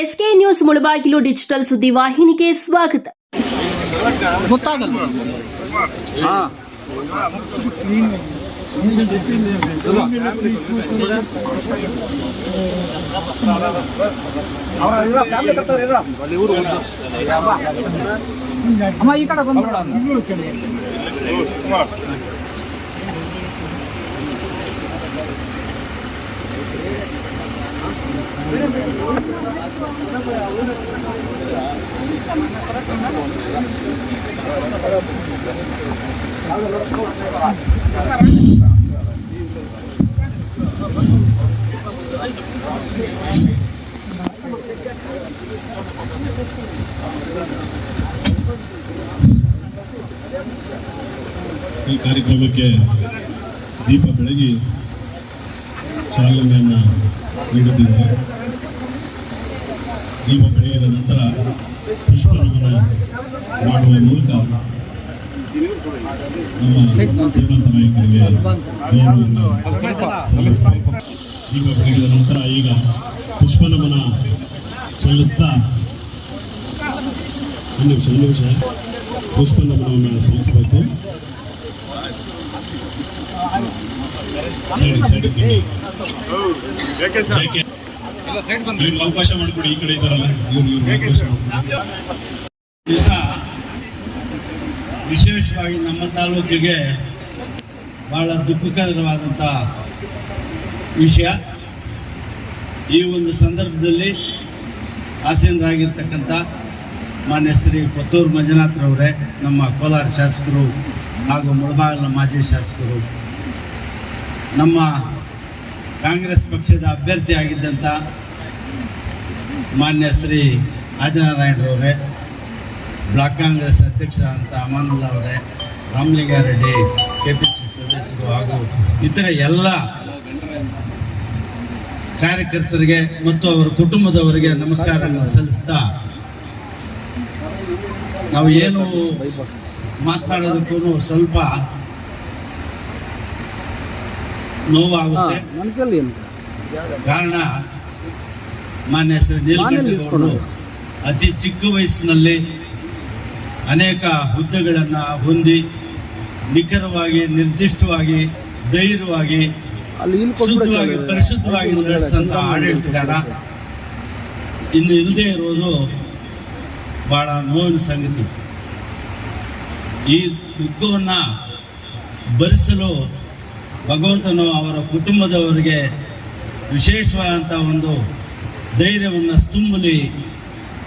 SK news Mulbagal digital ಸುದ್ದಿ ವಾಹಿನಿಗೆ ಸ್ವಾಗತ. ಅಮ್ಮ ಈ ಕಡೆ ಈ ಕಾರ್ಯಕ್ರಮಕ್ಕೆ ದೀಪ ಬೆಳಗಿ ಚಾಲನೆಯನ್ನು ನೀಡುತ್ತಿದ್ದಾರೆ. ದೀಪ ಬೆಳೆಯದ ನಂತರ ಪುಷ್ಪನಮನ ಮಾಡುವ ಮೂಲಕ ನಮ್ಮ ಶ್ರೀಮಂತ ನಾಯಕರಿಗೆ. ದೀಪ ಬೆಳಗಿದ ನಂತರ ಈಗ ಪುಷ್ಪನಮನ ಸಲ್ಲಿಸ್ತಾ ಒಂದು ನಿಮಿಷ ಒಂದು ನಿಮಿಷ ಪುಷ್ಪನಮನವನ್ನು ಸಲ್ಲಿಸಬೇಕು ಸರಿ ಸರಿ. ಇವ್ರಿಗೆ ಅವಕಾಶ ಮಾಡಿಕೊಡಿ ಈ ಕಡೆ ಇದ್ದಾರಲ್ಲ. ದಿವಸ ವಿಶೇಷವಾಗಿ ನಮ್ಮ ತಾಲೂಕಿಗೆ ಬಹಳ ದುಃಖಕರವಾದಂಥ ವಿಷಯ. ಈ ಒಂದು ಸಂದರ್ಭದಲ್ಲಿ ಆಸೀನರಾಗಿರ್ತಕ್ಕಂಥ ಮಾನ್ಯ ಶ್ರೀ ಕೊತ್ತೂರು ಮಂಜುನಾಥ್ರವರೇ ನಮ್ಮ ಕೋಲಾರ ಶಾಸಕರು ಹಾಗೂ ಮುಳಬಾಗಿಲ ಮಾಜಿ ಶಾಸಕರು ನಮ್ಮ ಕಾಂಗ್ರೆಸ್ ಪಕ್ಷದ ಅಭ್ಯರ್ಥಿಯಾಗಿದ್ದಂಥ ಮಾನ್ಯ ಶ್ರೀ ಆದಿನಾರಾಯಣರವರೇ ಬ್ಲಾಕ್ ಕಾಂಗ್ರೆಸ್ ಅಧ್ಯಕ್ಷರಾದಂಥ ಅಮಾನುಲ್ಲಾ ಅವರೇ ರಾಮಲಿಂಗಾರೆಡ್ಡಿ ಕೆ ಪಿ ಸಿ ಸದಸ್ಯರು ಹಾಗೂ ಇತರ ಎಲ್ಲ ಕಾರ್ಯಕರ್ತರಿಗೆ ಮತ್ತು ಅವರ ಕುಟುಂಬದವರಿಗೆ ನಮಸ್ಕಾರವನ್ನು ಸಲ್ಲಿಸ್ತಾ ನಾವು ಏನು ಮಾತನಾಡೋದಕ್ಕೂ ಸ್ವಲ್ಪ ನೋವಾಗುತ್ತೆ. ಕಾರಣ ಮಾನ್ಯ ಹೆಸರು ಅತಿ ಚಿಕ್ಕ ವಯಸ್ಸಿನಲ್ಲಿ ಅನೇಕ ಹುದ್ದೆಗಳನ್ನು ಹೊಂದಿ ನಿಖರವಾಗಿ ನಿರ್ದಿಷ್ಟವಾಗಿ ಧೈರ್ಯವಾಗಿ ಶುದ್ಧವಾಗಿ ಪರಿಶುದ್ಧವಾಗಿ ನಡೆಸಿದಂಥ ಆಡಳಿತಗಾರ. ಇನ್ನು ಇಲ್ಲದೆ ಇರೋದು ಬಹಳ ನೋವಿನ ಸಂಗತಿ. ಈ ದುಃಖವನ್ನು ಭರಿಸಲು ಭಗವಂತನು ಅವರ ಕುಟುಂಬದವರಿಗೆ ವಿಶೇಷವಾದಂಥ ಒಂದು ಧೈರ್ಯವನ್ನು ತುಂಬಲಿ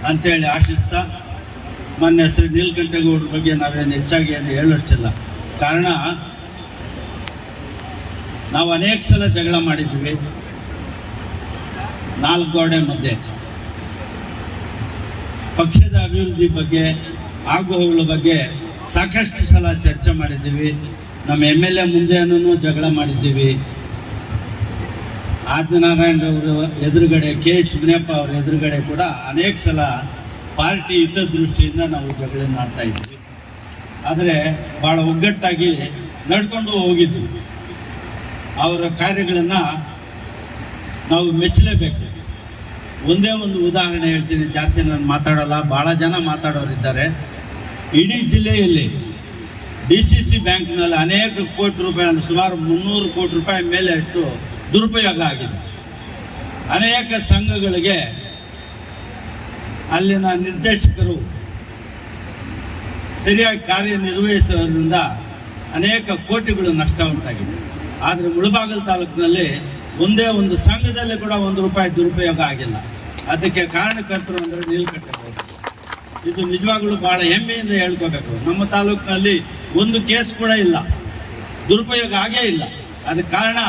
ಅಂತೇಳಿ ಆಶಿಸ್ತಾ ಮೊನ್ನೆ ಶ್ರೀ ನೀಲಕಂಠೇಗೌಡರ ಬಗ್ಗೆ ನಾವೇನು ಹೆಚ್ಚಾಗಿ ಏನು ಹೇಳೋಷ್ಟಿಲ್ಲ. ಕಾರಣ, ನಾವು ಅನೇಕ ಸಲ ಜಗಳ ಮಾಡಿದ್ವಿ. ನಾಲ್ಕು ಗೋಡೆ ಮಧ್ಯೆ. ಪಕ್ಷದ ಅಭಿವೃದ್ಧಿ ಬಗ್ಗೆ ಆಗುಹೋಗಳ ಬಗ್ಗೆ ಸಾಕಷ್ಟು ಸಲ ಚರ್ಚೆ ಮಾಡಿದ್ದೀವಿ ನಮ್ಮ ಎಂ ಎಲ್ ಎ ಮುಂದೆನೂ ಜಗಳ ಮಾಡಿದ್ದೀವಿ. ಆದಿನಾರಾಯಣರವರು ಎದುರುಗಡೆ, ಕೆ ಎಚ್ ಮುನಿಯಪ್ಪ ಅವರ ಎದುರುಗಡೆ ಕೂಡ ಅನೇಕ ಸಲ ಪಾರ್ಟಿ ಇದ್ದ ದೃಷ್ಟಿಯಿಂದ ನಾವು ಜಗಳ ಮಾಡ್ತಾ ಇದ್ವಿ. ಆದರೆ ಭಾಳ ಒಗ್ಗಟ್ಟಾಗಿ ನಡ್ಕೊಂಡು ಹೋಗಿದ್ವಿ. ಅವರ ಕಾರ್ಯಗಳನ್ನು ನಾವು ಮೆಚ್ಚಲೇಬೇಕು. ಒಂದೇ ಒಂದು ಉದಾಹರಣೆ ಹೇಳ್ತೀನಿ, ಜಾಸ್ತಿ ನಾನು ಮಾತಾಡಲ್ಲ ಭಾಳ ಜನ ಮಾತಾಡೋರಿದ್ದಾರೆ ಇಡೀ ಜಿಲ್ಲೆಯಲ್ಲಿ ಡಿ ಸಿ ಸಿ ಬ್ಯಾಂಕ್ನಲ್ಲಿ ಅನೇಕ ಕೋಟಿ ರೂಪಾಯಿ, ಸುಮಾರು ಮುನ್ನೂರು ಕೋಟಿ ರೂಪಾಯಿ ಮೇಲೆ ಅಷ್ಟು ದುರುಪಯೋಗ ಆಗಿದೆ. ಅನೇಕ ಸಂಘಗಳಿಗೆ ಅಲ್ಲಿನ ನಿರ್ದೇಶಕರು ಸರಿಯಾಗಿ ಕಾರ್ಯನಿರ್ವಹಿಸೋದ್ರಿಂದ ಅನೇಕ ಕೋಟಿಗಳು ನಷ್ಟ ಉಂಟಾಗಿದೆ. ಆದರೆ ಮುಳಬಾಗಲ್ ತಾಲೂಕಿನಲ್ಲಿ ಒಂದೇ ಒಂದು ಸಂಘದಲ್ಲಿ ಕೂಡ ಒಂದು ರೂಪಾಯಿ ದುರುಪಯೋಗ ಆಗಿಲ್ಲ. ಅದಕ್ಕೆ ಕಾರಣಕರ್ತರು ಅಂದರೆ ನೀಲಕಟ್ಟೆ ಇದು ನಿಜವಾಗ್ಲೂ ಬಹಳ ಹೆಮ್ಮೆಯಿಂದ ಹೇಳ್ಕೋಬೇಕು. ನಮ್ಮ ತಾಲೂಕಿನಲ್ಲಿ ಒಂದು ಕೇಸ್ ಕೂಡ ಇಲ್ಲ. ದುರುಪಯೋಗ ಆಗೇ ಇಲ್ಲ. ಅದಕ್ಕೆ ಕಾರಣ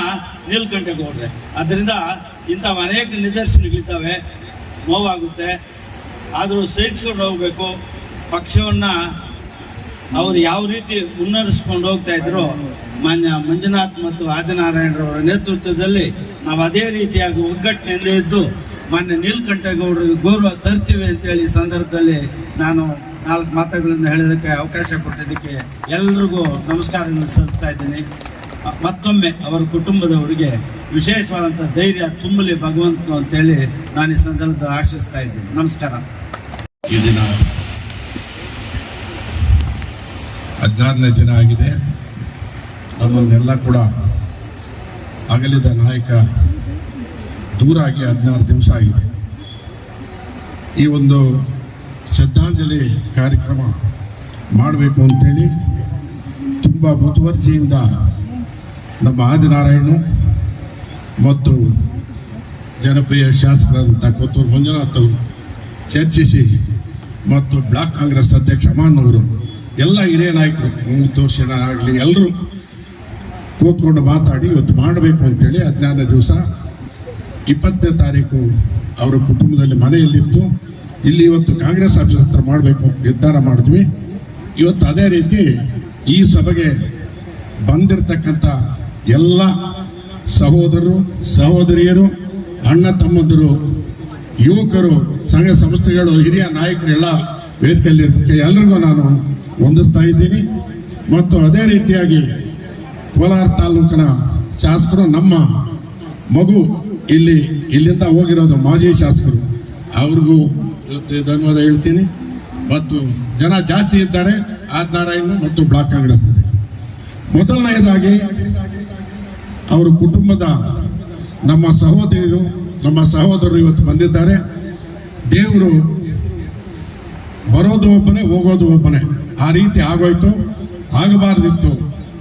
ನೀಲಕಂಠೇಗೌಡ್ರೆ ಅದರಿಂದ ಇಂಥವು ಅನೇಕ ನಿದರ್ಶನಗಳಿದ್ದಾವೆ. ನೋವಾಗುತ್ತೆ. ಆದರೂ ಸಹಿಸ್ಕೊಂಡು ಹೋಗಬೇಕು. ಪಕ್ಷವನ್ನು ಅವರು ಯಾವ ರೀತಿ ಮುನ್ನಡೆಸ್ಕೊಂಡು ಹೋಗ್ತಾ ಇದ್ರು, ಮಾನ್ಯ ಮಂಜುನಾಥ್ ಮತ್ತು ಆದಿನಾರಾಯಣರವರ ನೇತೃತ್ವದಲ್ಲಿ ನಾವು ಅದೇ ರೀತಿಯಾಗಿ ಒಗ್ಗಟ್ಟಿನಿಂದ ಇದ್ದು ಮಾನ್ಯ ನೀಲಕಂಠೇಗೌಡರಿಗೆ ಗೌರವ ತರ್ತೀವಿ ಅಂತೇಳಿ ಸಂದರ್ಭದಲ್ಲಿ ನಾನು ನಾಲ್ಕು ಮಾತುಗಳನ್ನು ಹೇಳೋದಕ್ಕೆ ಅವಕಾಶ ಕೊಟ್ಟಿದ್ದಕ್ಕೆ ಎಲ್ರಿಗೂ ನಮಸ್ಕಾರವನ್ನು ಸಲ್ಲಿಸ್ತಾ ಇದ್ದೀನಿ. ಮತ್ತೊಮ್ಮೆ ಅವರ ಕುಟುಂಬದವರಿಗೆ ವಿಶೇಷವಾದಂಥ ಧೈರ್ಯ, ತುಂಬಲಿ, ಭಗವಂತನು ಅಂತೇಳಿ ನಾನು ಈ ಸಂದರ್ಭದಲ್ಲಿ ಆಶಿಸ್ತಾ ಇದ್ದೀನಿ. ನಮಸ್ಕಾರ. ಈ ದಿನ ಹದಿನಾರನೇ ದಿನ ಆಗಿದೆ. ನಮ್ಮನ್ನೆಲ್ಲ ಕೂಡ ಅಗಲಿದ ನಾಯಕ ದೂರಾಗಿ ಹದಿನಾರು ದಿವಸ ಆಗಿದೆ. ಈ ಒಂದು ಶ್ರದ್ಧಾಂಜಲಿ ಕಾರ್ಯಕ್ರಮ ಮಾಡಬೇಕು ಅಂತೇಳಿ ತುಂಬ ಮುತುವರ್ಜಿಯಿಂದ ನಮ್ಮ ಆದಿನಾರಾಯಣ ಮತ್ತು ಜನಪ್ರಿಯ ಶಾಸಕರಾದಂಥ ಕೊತ್ತೂರು ಮಂಜುನಾಥ್ ಚರ್ಚಿಸಿ ಮತ್ತು ಬ್ಲಾಕ್ ಕಾಂಗ್ರೆಸ್ ಅಧ್ಯಕ್ಷ ಅಮಾನ್ ಅವರು ಎಲ್ಲ ಹಿರಿಯ ನಾಯಕರು ಮುದ್ದೋಷಣ ಆಗಲಿ ಎಲ್ಲರೂ ಕೂತ್ಕೊಂಡು ಮಾತಾಡಿ ಇವತ್ತು ಮಾಡಬೇಕು ಅಂತೇಳಿ ಹದಿನಾರನೇ ದಿವಸ ಇಪ್ಪತ್ತನೇ ತಾರೀಕು ಅವರ ಕುಟುಂಬದಲ್ಲಿ ಮನೆಯಲ್ಲಿತ್ತು. ಇಲ್ಲಿ ಇವತ್ತು ಕಾಂಗ್ರೆಸ್ ಆಫೀಸ್ ಹತ್ರ ಮಾಡಬೇಕು ನಿರ್ಧಾರ ಮಾಡಿದ್ವಿ. ಇವತ್ತು ಅದೇ ರೀತಿ ಈ ಸಭೆಗೆ ಬಂದಿರತಕ್ಕಂಥ ಎಲ್ಲ ಸಹೋದರರು, ಸಹೋದರಿಯರು, ಅಣ್ಣ ತಮ್ಮಂದರು, ಯುವಕರು, ಸಂಘ ಸಂಸ್ಥೆಗಳು, ಹಿರಿಯ ನಾಯಕರೆಲ್ಲ ವೇದಿಕೆಯಲ್ಲಿ ಎಲ್ಲರಿಗೂ ನಾನು ವಂದಿಸ್ತಾ ಇದ್ದೀನಿ. ಮತ್ತು ಅದೇ ರೀತಿಯಾಗಿ ಕೋಲಾರ ತಾಲೂಕಿನ ಶಾಸಕರು, ನಮ್ಮ ಮಗು ಇಲ್ಲಿ, ಇಲ್ಲಿಂದ ಹೋಗಿರೋದು ಮಾಜಿ ಶಾಸಕರು. ಅವ್ರಿಗೂ ಧನ್ಯವಾದ ಹೇಳ್ತೀನಿ. ಮತ್ತು ಜನ ಜಾಸ್ತಿ ಇದ್ದಾರೆ. ಆದಿನಾರಾಯಣ ಮತ್ತು ಬ್ಲಾಕ್ ಕಾಂಗ್ರೆಸ್ ಇದೆ. ಮೊದಲನೆಯದಾಗಿ ಅವರ ಕುಟುಂಬದ ನಮ್ಮ ಸಹೋದರಿಯರು ನಮ್ಮ ಸಹೋದರರು ಇವತ್ತು ಬಂದಿದ್ದಾರೆ. ದೇವರು ಬರೋದು ಒಬ್ಬನೇ, ಹೋಗೋದು ಒಬ್ಬನೇ. ಆ ರೀತಿ ಆಗೋಯ್ತು, ಆಗಬಾರ್ದಿತ್ತು.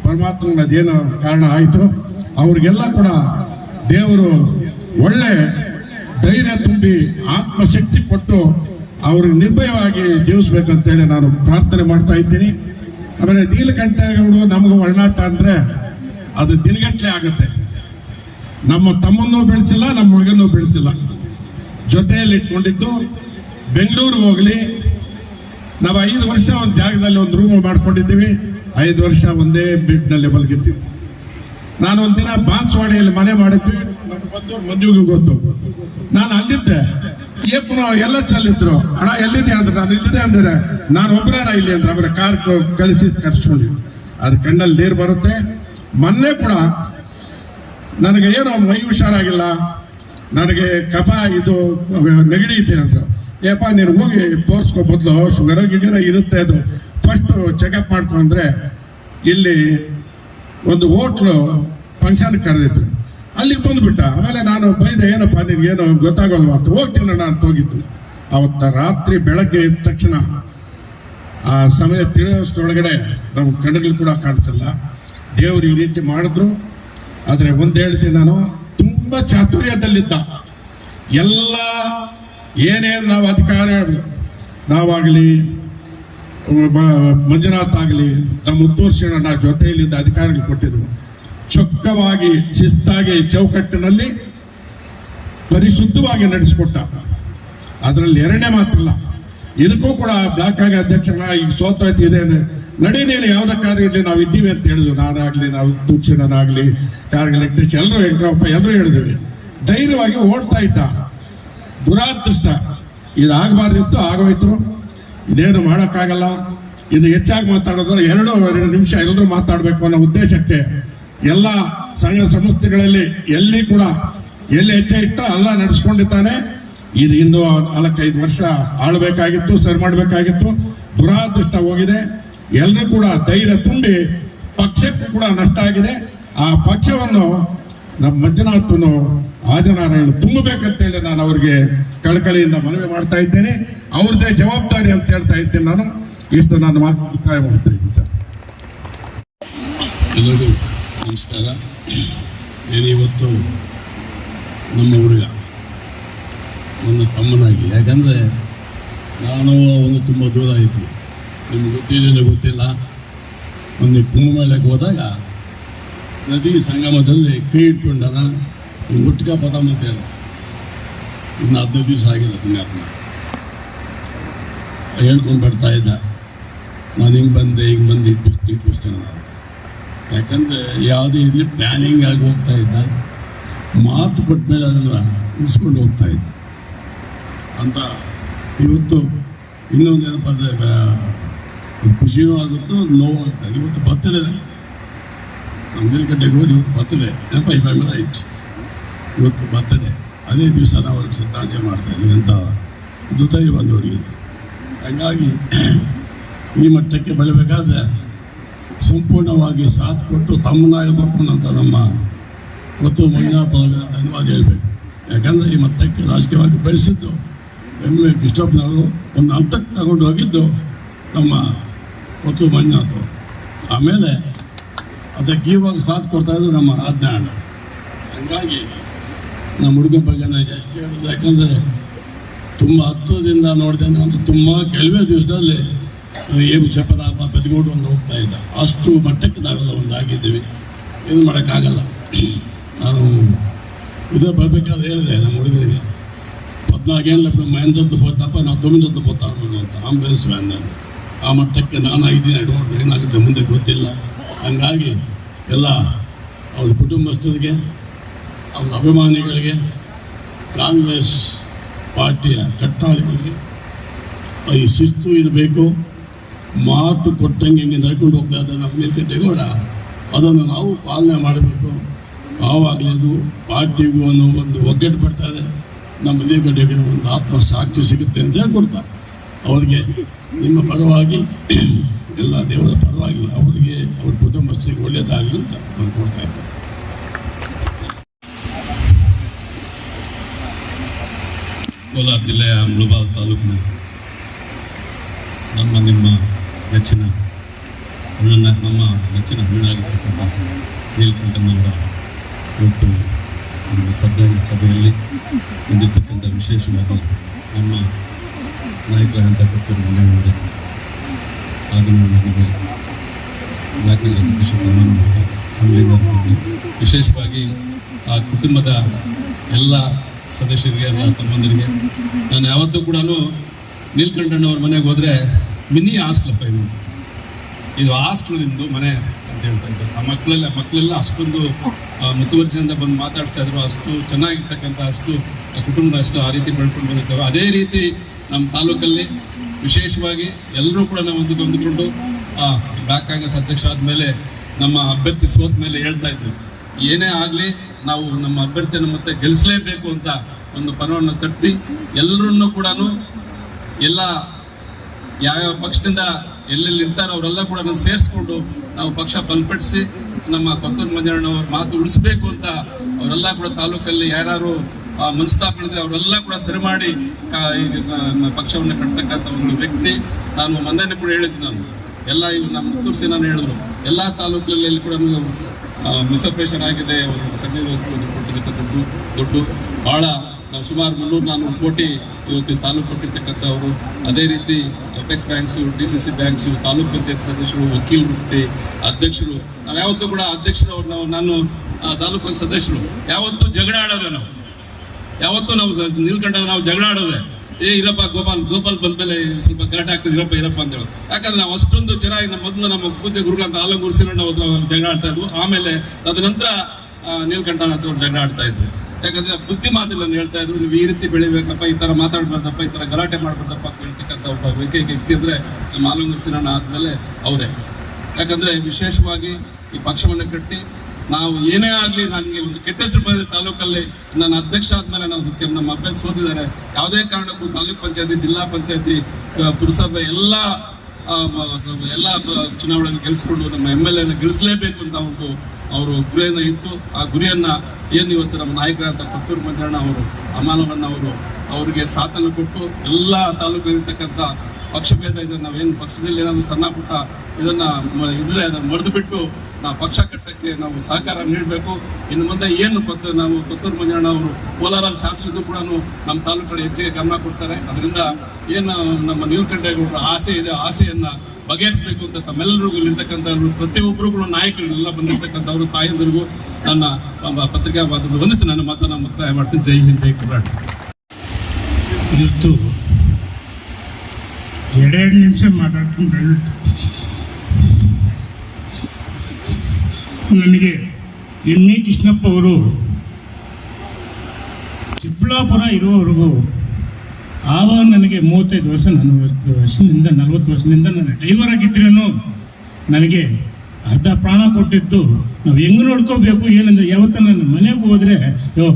ಪರಮಾತ್ಮನ ಅದೇನು ಕಾರಣ ಆಯಿತು. ಅವ್ರಿಗೆಲ್ಲ ಕೂಡ ದೇವರು ಒಳ್ಳೆ ಧೈರ್ಯ ತುಂಬಿ ಆತ್ಮಶಕ್ತಿ ಕೊಟ್ಟು ಅವ್ರಿಗೆ ನಿರ್ಭಯವಾಗಿ ಜೀವಿಸ್ಬೇಕಂತೇಳಿ ನಾನು ಪ್ರಾರ್ಥನೆ ಮಾಡ್ತಾ ಇದ್ದೀನಿ. ಆಮೇಲೆ ನೀಲಕಂಠೇಗೌಡರು ನಮಗೆ ಒಳನಾಟ ಅಂದರೆ ಅದು ದಿನಗಟ್ಟಲೆ ಆಗುತ್ತೆ. ನಮ್ಮ ತಮ್ಮನ್ನೂ ಬೆಳೆಸಿಲ್ಲ, ನಮ್ಮ ಮಗನೂ ಬೆಳೆಸಿಲ್ಲ. ಜೊತೆಯಲ್ಲಿ ಇಟ್ಕೊಂಡಿದ್ದು ಬೆಂಗಳೂರಿಗೆ ಹೋಗಲಿ. ನಾವು ಐದು ವರ್ಷ ಒಂದು ಜಾಗದಲ್ಲಿ ಒಂದು ರೂಮ್ ಮಾಡ್ಕೊಂಡಿದ್ದೀವಿ. ಐದು ವರ್ಷ ಒಂದೇ ಬೆಡ್ನಲ್ಲಿ ಮಲಗಿದ್ದೀವಿ. ನಾನು ಒಂದಿನ ಬಾನ್ಸ್ವಾಡಿಯಲ್ಲಿ ಮನೆ ಮಾಡಿದ್ವಿ ಮಂಜುಗೂ ಗೊತ್ತು. ನಾನು ಅಲ್ಲಿದ್ದೆ. ಏಪನು ಎಲ್ಲ ಚಲ್ಲಿದ್ರು. ಹಣ ಎಲ್ಲಿದೆ ಅಂದ್ರೆ? ನಾನು ಇಲ್ಲಿದೆ ಅಂದ್ರೆ, ನಾನು ಒಬ್ಬರೇನ ಇಲ್ಲಿ ಅಂದ್ರೆ ಅವರ ಕಾರ್ ಕಳಿಸಿ ಕರ್ಸ್ಕೊಂಡಿವಿ ಅದು ಕಣ್ಣಲ್ಲಿ ನೀರು ಬರುತ್ತೆ. ಮೊನ್ನೆ ಕೂಡ ನನಗೆ ಏನೋ ಮೈ ಹುಷಾರಾಗಿಲ್ಲ, ನನಗೆ ಕಫ ಇದು, ನೆಗಡಿ ಇದೆ ಅಂದ್ರು. ಏಪ ನೀನು ಹೋಗಿ ತೋರಿಸ್ಕೊ ಮೊದಲು ಶುಗರ್ ಗಿಗರ ಇರುತ್ತೆ ಅದು. ಫಸ್ಟ್ ಚೆಕಪ್ ಮಾಡ್ಕೊಂಡ್ರೆ ಇಲ್ಲಿ ಒಂದು ಹೋಟ್ಲು ಫಂಕ್ಷನ್ ಕರೆದಿತ್ತು ಅಲ್ಲಿಗೆ ಬಂದುಬಿಟ್ಟ. ಆಮೇಲೆ ನಾನು ಬೈದೆ, ಏನಪ್ಪ, ನಿನಗೇನು ಗೊತ್ತಾಗೋಲ್ವ ಅಂತ. ಹೋಗ್ತೀನಿ ನಾನು ಹೋಗಿದ್ದು. ಅವತ್ತ ರಾತ್ರಿ ಬೆಳಗ್ಗೆ ಎದ್ದ ತಕ್ಷಣ ಆ ಸಮಯ ತಿಳಿಯೋಷ್ಟೊಳಗಡೆ ನಮ್ಮ ಕಣ್ಣುಗಳು ಕೂಡ ಕಾಣಿಸಲ್ಲ. ದೇವರು ಈ ರೀತಿ ಮಾಡಿದ್ರು. ಆದರೆ ಒಂದು ಹೇಳ್ತೀನಿ ನಾನು, ತುಂಬ ಚಾತುರ್ಯದಲ್ಲಿದ್ದ. ಎಲ್ಲ ಏನೇನು ನಾವು ಅಧಿಕಾರ, ನಾವಾಗಲಿ ಮಂಜುನಾಥ್ ಆಗಲಿ, ನಮ್ಮ ಉತ್ತೂರ್ಷಣ ಜೊತೆಯಲ್ಲಿದ್ದ ಅಧಿಕಾರಿಗಳು ಕೊಟ್ಟಿದ್ರು. ಚೊಕ್ಕವಾಗಿ, ಶಿಸ್ತಾಗಿ ಚೌಕಟ್ಟಿನಲ್ಲಿ ಪರಿಶುದ್ಧವಾಗಿ ನಡೆಸಿಕೊಟ್ಟ. ಅದರಲ್ಲಿ ಎರಡನೇ ಮಾತಿಲ್ಲ ಇದಕ್ಕೂ ಕೂಡ ಬ್ಲಾಕ್ ಆಗಿ ಅಧ್ಯಕ್ಷನ, ಈಗ ಸೋತೋಯ್ತು ಇದೆ ಅಂದ್ರೆ ನಡಿ ನೀನು ಯಾವುದಕ್ಕಾದ್ರೂ ಇರಲಿ, ನಾವು ಇದ್ದೀವಿ ಅಂತ ಹೇಳಿದ್ರು. ನಾನಾಗಲಿ, ನಾವು ತೂಕ್ಷಣನಾಗಲಿ ಯಾರಿಗೆ ಎಲೆಕ್ಟ್ರಿಷಿಯನ್ ಎಲ್ಲರೂ ವೆಂಕಟಪ್ಪ ಎಲ್ಲರೂ ಹೇಳಿದ್ವಿ. ಧೈರ್ಯವಾಗಿ ಓಡ್ತಾ ಇದ್ದ. ದುರಾದೃಷ್ಟ. ಇದಾಗಬಾರ್ದಿತ್ತು, ಆಗೋಯ್ತು. ಇದೇನು ಮಾಡೋಕ್ಕಾಗಲ್ಲ. ಇನ್ನು ಹೆಚ್ಚಾಗಿ ಮಾತಾಡೋದ್ರೆ ಎರಡು ಎರಡು ನಿಮಿಷ ಎಲ್ಲರೂ ಮಾತಾಡಬೇಕು ಅನ್ನೋ ಉದ್ದೇಶಕ್ಕೆ ಎಲ್ಲ ಸಂಘ ಸಂಸ್ಥೆಗಳಲ್ಲಿ ಎಲ್ಲಿ ಕೂಡ ಎಲ್ಲಿ ಹೆಚ್ಚೆ ಇಟ್ಟೋ ಎಲ್ಲ ನಡೆಸ್ಕೊಂಡಿದ್ದಾನೆ. ಇದು ಇನ್ನು ನಾಲ್ಕೈದು ವರ್ಷ ಆಳ್ಬೇಕಾಗಿತ್ತು, ಸರಿ ಮಾಡಬೇಕಾಗಿತ್ತು. ದುರಾದೃಷ್ಟ ಹೋಗಿದೆ. ಎಲ್ಲರೂ ಕೂಡ ಧೈರ್ಯ ತುಂಬಿ ಪಕ್ಷಕ್ಕೂ ಕೂಡ ನಷ್ಟ ಆಗಿದೆ. ಆ ಪಕ್ಷವನ್ನು ನಮ್ಮ ಮಂಜುನಾಥನು ಆದಿನಾರಾಯಣ ತುಂಬಬೇಕಂತೇಳಿ ನಾನು ಅವರಿಗೆ ಕಳಕಳಿಯಿಂದ ಮನವಿ ಮಾಡ್ತಾ ಇದ್ದೇನೆ. ಅವ್ರದ್ದೇ ಜವಾಬ್ದಾರಿ ಅಂತ ಹೇಳ್ತಾ ಇದ್ದೇನೆ ನಾನು. ಇಷ್ಟು ನಾನು ಮಾತು ಮುಕ್ತಾಯ ಮಾಡ್ತಾ ಇದ್ದೀನಿ ಸರ್ ಎಲ್ಲರಿಗೂ ನಮಸ್ಕಾರ. ಇವತ್ತು ನಮ್ಮ ಹುಡುಗ, ನನ್ನ ತಮ್ಮನಾಗಿ. ಯಾಕಂದರೆ ನಾನು ಅವನು ತುಂಬ ದೂರ ನಿಮ್ಗೆ ಗೊತ್ತಿಲ್ಲ. ಗೊತ್ತಿಲ್ಲ ಒಂದು ಕುಂಭಮೇಳಕ್ಕೆ ಹೋದಾಗ ನದಿ ಸಂಗಮದಲ್ಲಿ ಕೈ ಇಟ್ಕೊಂಡ ನಾನು ಮುಟ್ಕ ಪದ ಮತ್ತೆ ಇನ್ನು ಹದಿನೈದು ದಿವಸ ಆಗಿಲ್ಲ ಪುಣ್ಯಾತ್ಮ. ಹೇಳ್ಕೊಂಡು ಬರ್ತಾ ಇದ್ದ. ನಾನು ಹಿಂಗೆ ಬಂದೆ, ಹಿಂಗೆ ಬಂದು ಇಟ್ಟು ಇಟ್ಬಿಸ್ತೇನೆ ನಾನು. ಯಾಕಂದರೆ ಯಾವುದೇ ಇರಲಿ ಪ್ಲ್ಯಾನಿಂಗ್ ಆಗಿ ಹೋಗ್ತಾ ಇದ್ದ. ಮಾತು ಕೊಟ್ಟ ಮೇಲೆ ಅದನ್ನು ಉಳಿಸ್ಕೊಂಡು ಹೋಗ್ತಾ ಇದ್ದ. ಅಂತ ಇವತ್ತು ಇನ್ನೊಂದು ಏನಪ್ಪ ಅಂದರೆ ಖುಷಿನೂ ಆಗುತ್ತೋ ನೋವು ಆಗ್ತದೆ. ಇವತ್ತು ಬರ್ತಡೇ ಹೋಗಿ ಇವತ್ತು ಬರ್ತಡೆ ನೆನಪ ಈ ಫ್ಯಾಮಿಲಿ ರೈಟ್ ಇವತ್ತು ಬರ್ತಡೇ ಅದೇ ದಿವಸ ನಾವು ಶ್ರದ್ಧಾಂಜಲಿ ಮಾಡ್ತಾ ಇದ್ದೀವಿ ಅಂತ ದುತಾಯಿ ಬಂದವರಿಗೆ ಹಾಗಾಗಿ ಈ ಮಟ್ಟಕ್ಕೆ ಬೆಳಬೇಕಾದ್ರೆ ಸಂಪೂರ್ಣವಾಗಿ ಸಾಥ್ ಕೊಟ್ಟು ತಮ್ಮನಾಗಿ ನೋಡ್ಕೊಂಡಂಥ ನಮ್ಮ ಮತ್ತು ಮಂಜುನಾಥ ಧನ್ಯವಾದ ಹೇಳಬೇಕು. ಯಾಕಂದರೆ ಈ ಮಟ್ಟಕ್ಕೆ ರಾಜಕೀಯವಾಗಿ ಬೆಳೆಸಿದ್ದು ಎಂ ಎ ಕೃಷ್ಣಪ್ಪನವರು ಒಂದು ಹಂತಕ್ಕೆ ತಗೊಂಡು ಹೋಗಿದ್ದು ನಮ್ಮ ಮತ್ತು ಮಂಜುನಾಥ್ ಆಮೇಲೆ ಅದಕ್ಕೆ ಇವಾಗ ಸಾಥ್ ಕೊಡ್ತಾ ಇದ್ದು ನಮ್ಮ ಹದಿನಾಳು ಹಂಗಾಗಿ ನಮ್ಮ ಹುಡುಗನ ಬಗ್ಗೆ ನಾನು ಎಷ್ಟು ಹೇಳೋದು ಯಾಕಂದರೆ ತುಂಬ ಹತ್ತದಿಂದ ನೋಡಿದೆ ನಾನು ತುಂಬ ಕೆಲವೇ ದಿವಸದಲ್ಲಿ ಏನು ಚಪ್ಪನಾಪ ಬೆದಗೋಡು ಅಂತ ಹೋಗ್ತಾ ಇದ್ದ. ಅಷ್ಟು ಮಟ್ಟಕ್ಕೆ ನಾವೆಲ್ಲ ಒಂದು ಆಗಿದ್ದೀವಿ ಏನು ಮಾಡೋಕ್ಕಾಗಲ್ಲ. ನಾನು ಇದೇ ಬರಬೇಕಾದ್ರೆ ಹೇಳಿದೆ ನಮ್ಮ ಹುಡುಗರಿಗೆ ಪದ್ನಾಲ್ಕು ಏನಿಲ್ಲ ಮಹೇಂದ್ರದ್ದು ಪೋತಪ್ಪ ನಾವು ತೊಂಬತ್ತು ಪೋತಾನು ಅಂತ. ಆಂಬುಲೆನ್ಸ್ ವ್ಯಾನ್ ನಾನು ಆ ಮಟ್ಟಕ್ಕೆ ನಾನಾಗಿದ್ದೀನಿ ಐ ಡೋಂಟ್ ಏನಾಗುತ್ತೆ ಮುಂದೆ ಗೊತ್ತಿಲ್ಲ. ಹಂಗಾಗಿ ಎಲ್ಲ ಅವ್ರ ಕುಟುಂಬಸ್ಥರಿಗೆ, ಅವ್ರ ಅಭಿಮಾನಿಗಳಿಗೆ, ಕಾಂಗ್ರೆಸ್ ಪಾರ್ಟಿಯ ಕಟ್ಟಾಳಿಗಳಿಗೆ ಈ ಶಿಸ್ತು ಇರಬೇಕು. ಮಾತು ಕೊಟ್ಟಂಗೆ ಹಿಂಗೆ ನಡ್ಕೊಂಡು ಹೋಗ್ತಾ ಇದ್ದ ನಮ್ಮ ಮೇಲ್ಕಟ್ಟೆಗೌಡ ಅದನ್ನು ನಾವು ಪಾಲನೆ ಮಾಡಬೇಕು. ಆವಾಗಲೇ ಅದು ಪಾರ್ಟಿಗೂ ಅನ್ನೋ ಒಂದು ಒಗ್ಗಟ್ಟು ಬರ್ತಾರೆ ನಮ್ಮ ಮೇಲ್ಕಟ್ಟೆಗೆ ಒಂದು ಆತ್ಮ ಸಾಕ್ಷಿ ಸಿಗುತ್ತೆ ಅಂತ ಹೇಳ್ಕೊಡ್ತಾರೆ ಅವರಿಗೆ ನಿಮ್ಮ ಪರವಾಗಿ, ಎಲ್ಲ ದೇವರ ಪರವಾಗಿ ಅವರಿಗೆ ಅವ್ರ ಕುಟುಂಬಸ್ಥರಿಗೆ ಒಳ್ಳೆಯದಾಗಲಿ ಅಂತ ನಾನು ಕೊಡ್ತಾ ಇದ್ದೀನಿ. ಕೋಲಾರ ಜಿಲ್ಲೆಯ ಮುಳಬಾಲ್ ತಾಲೂಕಿನ ನಮ್ಮ ನಿಮ್ಮ ನೆಚ್ಚಿನ ಹಣ್ಣನ್ನು ನಮ್ಮ ನೆಚ್ಚಿನ ಹಣ್ಣಾಗಿರ್ತಕ್ಕಂಥ ನೀಲಕಂಠನವರ ಇವತ್ತು ನಮ್ಮ ಸಭೆ, ಸಭೆಯಲ್ಲಿ ಹೊಂದಿರ್ತಕ್ಕಂಥ ವಿಶೇಷವಾಗಿ ನಮ್ಮ ನಾಯಕರಾದಂಥ ಕೊಟ್ಟೂರು ಮನೆಯವರೇ ಹಾಗೂ ನನಗೆ ಯಾಕಂದರೆ ವಿಶೇಷವಾಗಿ ಆ ಕುಟುಂಬದ ಎಲ್ಲ ಸದಸ್ಯರಿಗೆ, ಎಲ್ಲ ತಮ್ಮಂದರಿಗೆ ನಾನು ಯಾವತ್ತೂ ಕೂಡ ನೀಲ್ಕಂಠಣ್ಣವ್ರ ಮನೆಗೆ ಹೋದರೆ ಮಿನಿ ಹಾಸ್ಟ್ಲಪ್ಪ ಇದು ಇದು ಹಾಸ್ಟ್ಲಿಂದು ಮನೆ ಅಂತ ಆ ಮಕ್ಕಳೆಲ್ಲ ಮಕ್ಕಳೆಲ್ಲ ಅಷ್ಟೊಂದು ಮುತುವರ್ಜಿಯಿಂದ ಬಂದು ಮಾತಾಡ್ತಾ ಇದ್ರು. ಅಷ್ಟು ಚೆನ್ನಾಗಿರ್ತಕ್ಕಂಥ ಅಷ್ಟು ಕುಟುಂಬ ಅಷ್ಟು ಆ ರೀತಿ ಬೆಳ್ಕೊಂಡು ಬಂದಿರ್ತಾರೆ ಅದೇ ರೀತಿ ನಮ್ಮ ತಾಲೂಕಲ್ಲಿ ವಿಶೇಷವಾಗಿ ಎಲ್ಲರೂ ಕೂಡ ನಾವು ಒಂದು ಹೊಂದಿಕೊಂಡು ಬ್ಲಾಕ್ ಕಾಂಗ್ರೆಸ್ ಅಧ್ಯಕ್ಷ ಆದಮೇಲೆ ನಮ್ಮ ಅಭ್ಯರ್ಥಿ ಸೋತ ಮೇಲೆ ಹೇಳ್ತಾ ಇದ್ವಿ ಏನೇ ಆಗಲಿ ನಾವು ನಮ್ಮ ಅಭ್ಯರ್ಥಿಯನ್ನು ಮತ್ತೆ ಗೆಲ್ಲಿಸಲೇಬೇಕು ಅಂತ ಒಂದು ಪನವನ್ನು ತಟ್ಟಿ ಎಲ್ಲರನ್ನೂ ಕೂಡ ಎಲ್ಲ ಯಾವ್ಯಾವ ಪಕ್ಷದಿಂದ ಎಲ್ಲೆಲ್ಲಿ ಇರ್ತಾರೋ ಅವರೆಲ್ಲ ಕೂಡ ಸೇರಿಸ್ಕೊಂಡು ನಾವು ಪಕ್ಷ ಬಲಪಡಿಸಿ ನಮ್ಮ ಕೊತ್ತೂರು ಮಂಜಣ್ಣವ್ರ ಮಾತು ಉಳಿಸ್ಬೇಕು ಅಂತ ಅವರೆಲ್ಲ ಕೂಡ ತಾಲೂಕಲ್ಲಿ ಯಾರು ಮನಸ್ತಾಪನೆ ಇದ್ರೆ ಅವರೆಲ್ಲ ಕೂಡ ಸರಿ ಮಾಡಿ ಪಕ್ಷವನ್ನು ಕಟ್ಟತಕ್ಕಂಥ ಒಂದು ವ್ಯಕ್ತಿ. ನಾನು ಮೊನ್ನೆ ಕೂಡ ಹೇಳಿದ್ದೆ ನಾನು. ಎಲ್ಲ ಇವು ನಮ್ಮ ಮುತ್ತೂರು ನಾನು ಹೇಳಿದ್ರು. ಎಲ್ಲ ತಾಲೂಕಲ್ಲಿ ಕೂಡ ಮಿಸಪ್ರೇಷನ್ ಆಗಿದೆ, ಒಂದು ಸಂಜೆ ಕೊಟ್ಟಿರ್ತಕ್ಕ ದುಡ್ಡು ದುಡ್ಡು ಭಾಳ ನಾವು ಸುಮಾರು ಮುನ್ನೂರು ನಾನ್ನೂರು ಕೋಟಿ ಇವತ್ತು ತಾಲೂಕು ಕೊಟ್ಟಿರ್ತಕ್ಕಂಥವರು ಅದೇ ರೀತಿ apex banks D C C banks taluk panchayat ಸದಸ್ಯರು ವಕೀಲರು ವೃತ್ತಿ ಅಧ್ಯಕ್ಷರು, ನಾವು ಯಾವತ್ತೂ ಕೂಡ ಅಧ್ಯಕ್ಷರು ಅವ್ರು ನಾವು, ನಾನು ತಾಲೂಕು ಸದಸ್ಯರು. ಯಾವತ್ತೂ ಜಗಳ ಆಡೋದೆ ನಾವು. ಯಾವತ್ತೂ ನಾವು ಸ- ನಿಲ್ಕಂಡ ನಾವು ಜಗಳ ಆಡೋದೆ. ಏ, ಇರಪ್ಪ, ಗೋಪಾಲ್ ಗೋಪಾಲ್ ಬಂದ್ಮೇಲೆ ಸ್ವಲ್ಪ ಗಲಾಟೆ ಆಗ್ತದೆ, ಇರಪ್ಪ ಇರಪ್ಪ ಅಂತ ಹೇಳೋದು. ಯಾಕಂದ್ರೆ ನಾವು ಅಷ್ಟೊಂದು ಚೆನ್ನಾಗಿ ನಮ್ಮ ಮೊದಲು ನಮ್ಮ ಪೂಜೆ ಗುರುಗಳಂತ ಆಲಂಗೂರು ಸಿರಣ್ಣ ಜಗಳ ಆಡ್ತಾ ಇದ್ವು. ಆಮೇಲೆ ತದನಂತರ ನೀಲ್ಕಂಠ ಹತ್ರ ಜಗಳ ಆಡ್ತಾ ಇದ್ವಿ. ಯಾಕಂದ್ರೆ ಬುದ್ಧಿ ಮಾತುಗಳನ್ನು ಹೇಳ್ತಾ ಇದ್ರು, ನೀವು ಈ ರೀತಿ ಬೆಳಿಬೇಕಪ್ಪ, ಈ ತರ ಮಾತಾಡ್ಬಾರ್ದಪ್ಪ, ಈ ತರ ಗಲಾಟೆ ಮಾಡ್ಬಾರ್ದಪ್ಪ ಅಂತ ಹೇಳ್ತಕ್ಕಂಥ ಒಬ್ಬ ಏಕೈಕ ವ್ಯಕ್ತಿ ಅಂದ್ರೆ ನಮ್ಮ ಆಲಂಗೂರು ಸಿರಣ್ಣ ಆದ್ಮೇಲೆ ಅವರೇ. ಯಾಕಂದ್ರೆ ವಿಶೇಷವಾಗಿ ಈ ಪಕ್ಷವನ್ನು ಕಟ್ಟಿ ನಾವು ಏನೇ ಆಗಲಿ ನನಗೆ ಒಂದು ಕೆಟ್ಟ ಹೆಸರು ಬಂದಿದೆ ತಾಲೂಕಲ್ಲಿ, ನನ್ನ ಅಧ್ಯಕ್ಷ ಆದ್ಮೇಲೆ ನಾವು ನಮ್ಮ ಅಭ್ಯರ್ಥಿ ಸೋತಿದ್ದಾರೆ. ಯಾವುದೇ ಕಾರಣಕ್ಕೂ ತಾಲೂಕ್ ಪಂಚಾಯತಿ, ಜಿಲ್ಲಾ ಪಂಚಾಯತಿ ಪುರಸಭೆ ಎಲ್ಲ ಎಲ್ಲ ಚುನಾವಣೆಯನ್ನು ಗೆಲ್ಲಿಸ್ಕೊಂಡು ನಮ್ಮ ಎಂ ಎಲ್ ಎನ ಗೆಲ್ಲಿಸಲೇಬೇಕು ಅಂತ ಒಂದು ಅವರು ಗುರಿಯನ್ನು ಇಟ್ಟು ಆ ಗುರಿಯನ್ನ ಏನು ಇವತ್ತು ನಮ್ಮ ನಾಯಕರಾದ ಪತ್ತೂರು ಮಂಜಣ್ಣ ಅವರು ಅಮಾನವನ್ನ ಅವರು, ಅವರಿಗೆ ಸಾಥನ್ನು ಕೊಟ್ಟು ಎಲ್ಲ ತಾಲೂಕಲ್ಲಿರ್ತಕ್ಕಂಥ ಪಕ್ಷಭೇದ ಇದೆ ನಾವೇನು ಪಕ್ಷದಲ್ಲಿ ಏನಾದರೂ ಸಣ್ಣ ಪುಟ್ಟ ಇದನ್ನ ಇದ್ರೆ ಅದನ್ನು ಮರೆದು ಬಿಟ್ಟು ನಾವು ಪಕ್ಷ ಕಟ್ಟಕ್ಕೆ ನಾವು ಸಹಕಾರ ನೀಡಬೇಕು. ಇನ್ನು ಮುಂದೆ ಏನು ಪತ್ತ ನಾವು ಕೊತ್ತೂರು ಮಂಜಣ್ಣ ಅವರು, ಕೋಲಾರ ಶಾಸಕರು ಕೂಡ ನಮ್ಮ ತಾಲೂಕಲ್ಲಿ ಹೆಚ್ಚಿಗೆ ಗಮನ ಕೊಡ್ತಾರೆ. ಅದರಿಂದ ಏನು ನಮ್ಮ ನೀಲಕಂಠೇಗೌಡರ ಆಸೆ ಇದೆ, ಆಸೆಯನ್ನ ಬಗೆಹರಿಸಬೇಕು ಅಂತ ತಮ್ಮೆಲ್ಲರಿಗೂ ಇಲ್ಲಿರ್ತಕ್ಕಂಥ ಪ್ರತಿಯೊಬ್ಬರು ಕೂಡ ನಾಯಕರುಗಳೆಲ್ಲ ಬಂದಿರ್ತಕ್ಕಂಥವ್ರು, ತಾಯಂದರಿಗೂ ನನ್ನ ಪತ್ರಿಕಾ ಮಾಧ್ಯಮದ ವಂದಿಸಿ ನನ್ನ ಮಾತನ್ನ ಮುಕ್ತಾಯ ಮಾಡ್ತೀನಿ. ಜೈ ಹಿಂದ್, ಜೈ ಕರ್ನಾಟಕ. ಇವತ್ತು ಎರಡೆರಡು ನಿಮಿಷ ಮಾತಾಡ್ಕೊಂಡು ನನಗೆ ಎಂ ಕೃಷ್ಣಪ್ಪ ಅವರು, ಚಿಕ್ಕಬಳ್ಳಾಪುರ ಇರುವವರೆಗೂ ಆವಾಗ ನನಗೆ ಮೂವತ್ತೈದು ವರ್ಷ, ನಲವತ್ತು ವರ್ಷದಿಂದ ನಲವತ್ತು ವರ್ಷದಿಂದ ನಾನು ಡ್ರೈವರ್ ಆಗಿದ್ರೇನು ನನಗೆ ಅರ್ಧ ಪ್ರಾಣ ಕೊಟ್ಟಿದ್ದು. ನಾವು ಹೆಂಗೆ ನೋಡ್ಕೋಬೇಕು? ಏನಂದ್ರೆ ಯಾವತ್ತ ನನ್ನ ಮನೆಗೆ ಹೋದ್ರೆ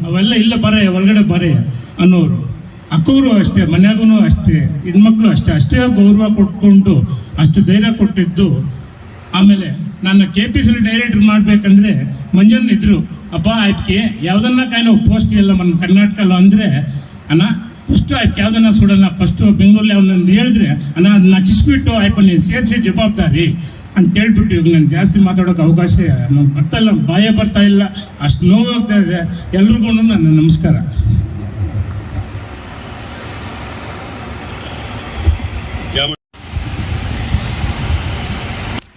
ಅವೆಲ್ಲ ಇಲ್ಲ ಬರೆಯ ಒಳಗಡೆ ಬರೆಯ ಅನ್ನೋರು. ಅಕ್ಕವರು ಅಷ್ಟೇ ಮನೆಗೂ ಅಷ್ಟೇ, ಹೆಣ್ಮಕ್ಳು ಅಷ್ಟೇ ಅಷ್ಟೇ ಗೌರವ ಕೊಟ್ಕೊಂಡು ಅಷ್ಟು ಧೈರ್ಯ ಕೊಟ್ಟಿದ್ದು. ಆಮೇಲೆ ನನ್ನ ಕೆ ಪಿ ಸಿ ಡೈರೆಕ್ಟರ್ ಮಾಡಬೇಕಂದ್ರೆ ಮಂಜನ್ ಇದ್ರು ಅಪ್ಪ ಆಯ್ಕೆ ಯಾವ್ದನ್ನ ಕಾಯಿನ ಪೋಸ್ಟ್ ಇಲ್ಲ ನಮ್ಮ ಕರ್ನಾಟಕಲ್ಲ ಅಂದ್ರೆ, ಅಣ್ಣ ಫಸ್ಟ್ ಆಯ್ತು ಯಾವ್ದನ್ನ ಸುಡಲ್ಲ. ಫಸ್ಟ್ ಬೆಂಗಳೂರಲ್ಲಿ ಅವನೊಂದು ಹೇಳಿದ್ರೆ ಅದನ್ನ ಕಿಸ್ಬಿಟ್ಟು ಆಯ್ಪ ನೀನು ಸೇರಿಸಿ ಜವಾಬ್ದಾರಿ. ಅಂತ ಹೇಳ್ಬಿಟ್ಟು ಇವಾಗ ನಾನು ಜಾಸ್ತಿ ಮಾತಾಡೋಕೆ ಅವಕಾಶ ನಾವು ಬರ್ತಾ ಇಲ್ಲ ಬಾಯ ಬರ್ತಾ ಇಲ್ಲ. ಅಷ್ಟು ನೋವಾಗ್ತಾ ಇದೆ. ಎಲ್ರಿಗೂ ನನ್ನ ನಮಸ್ಕಾರ.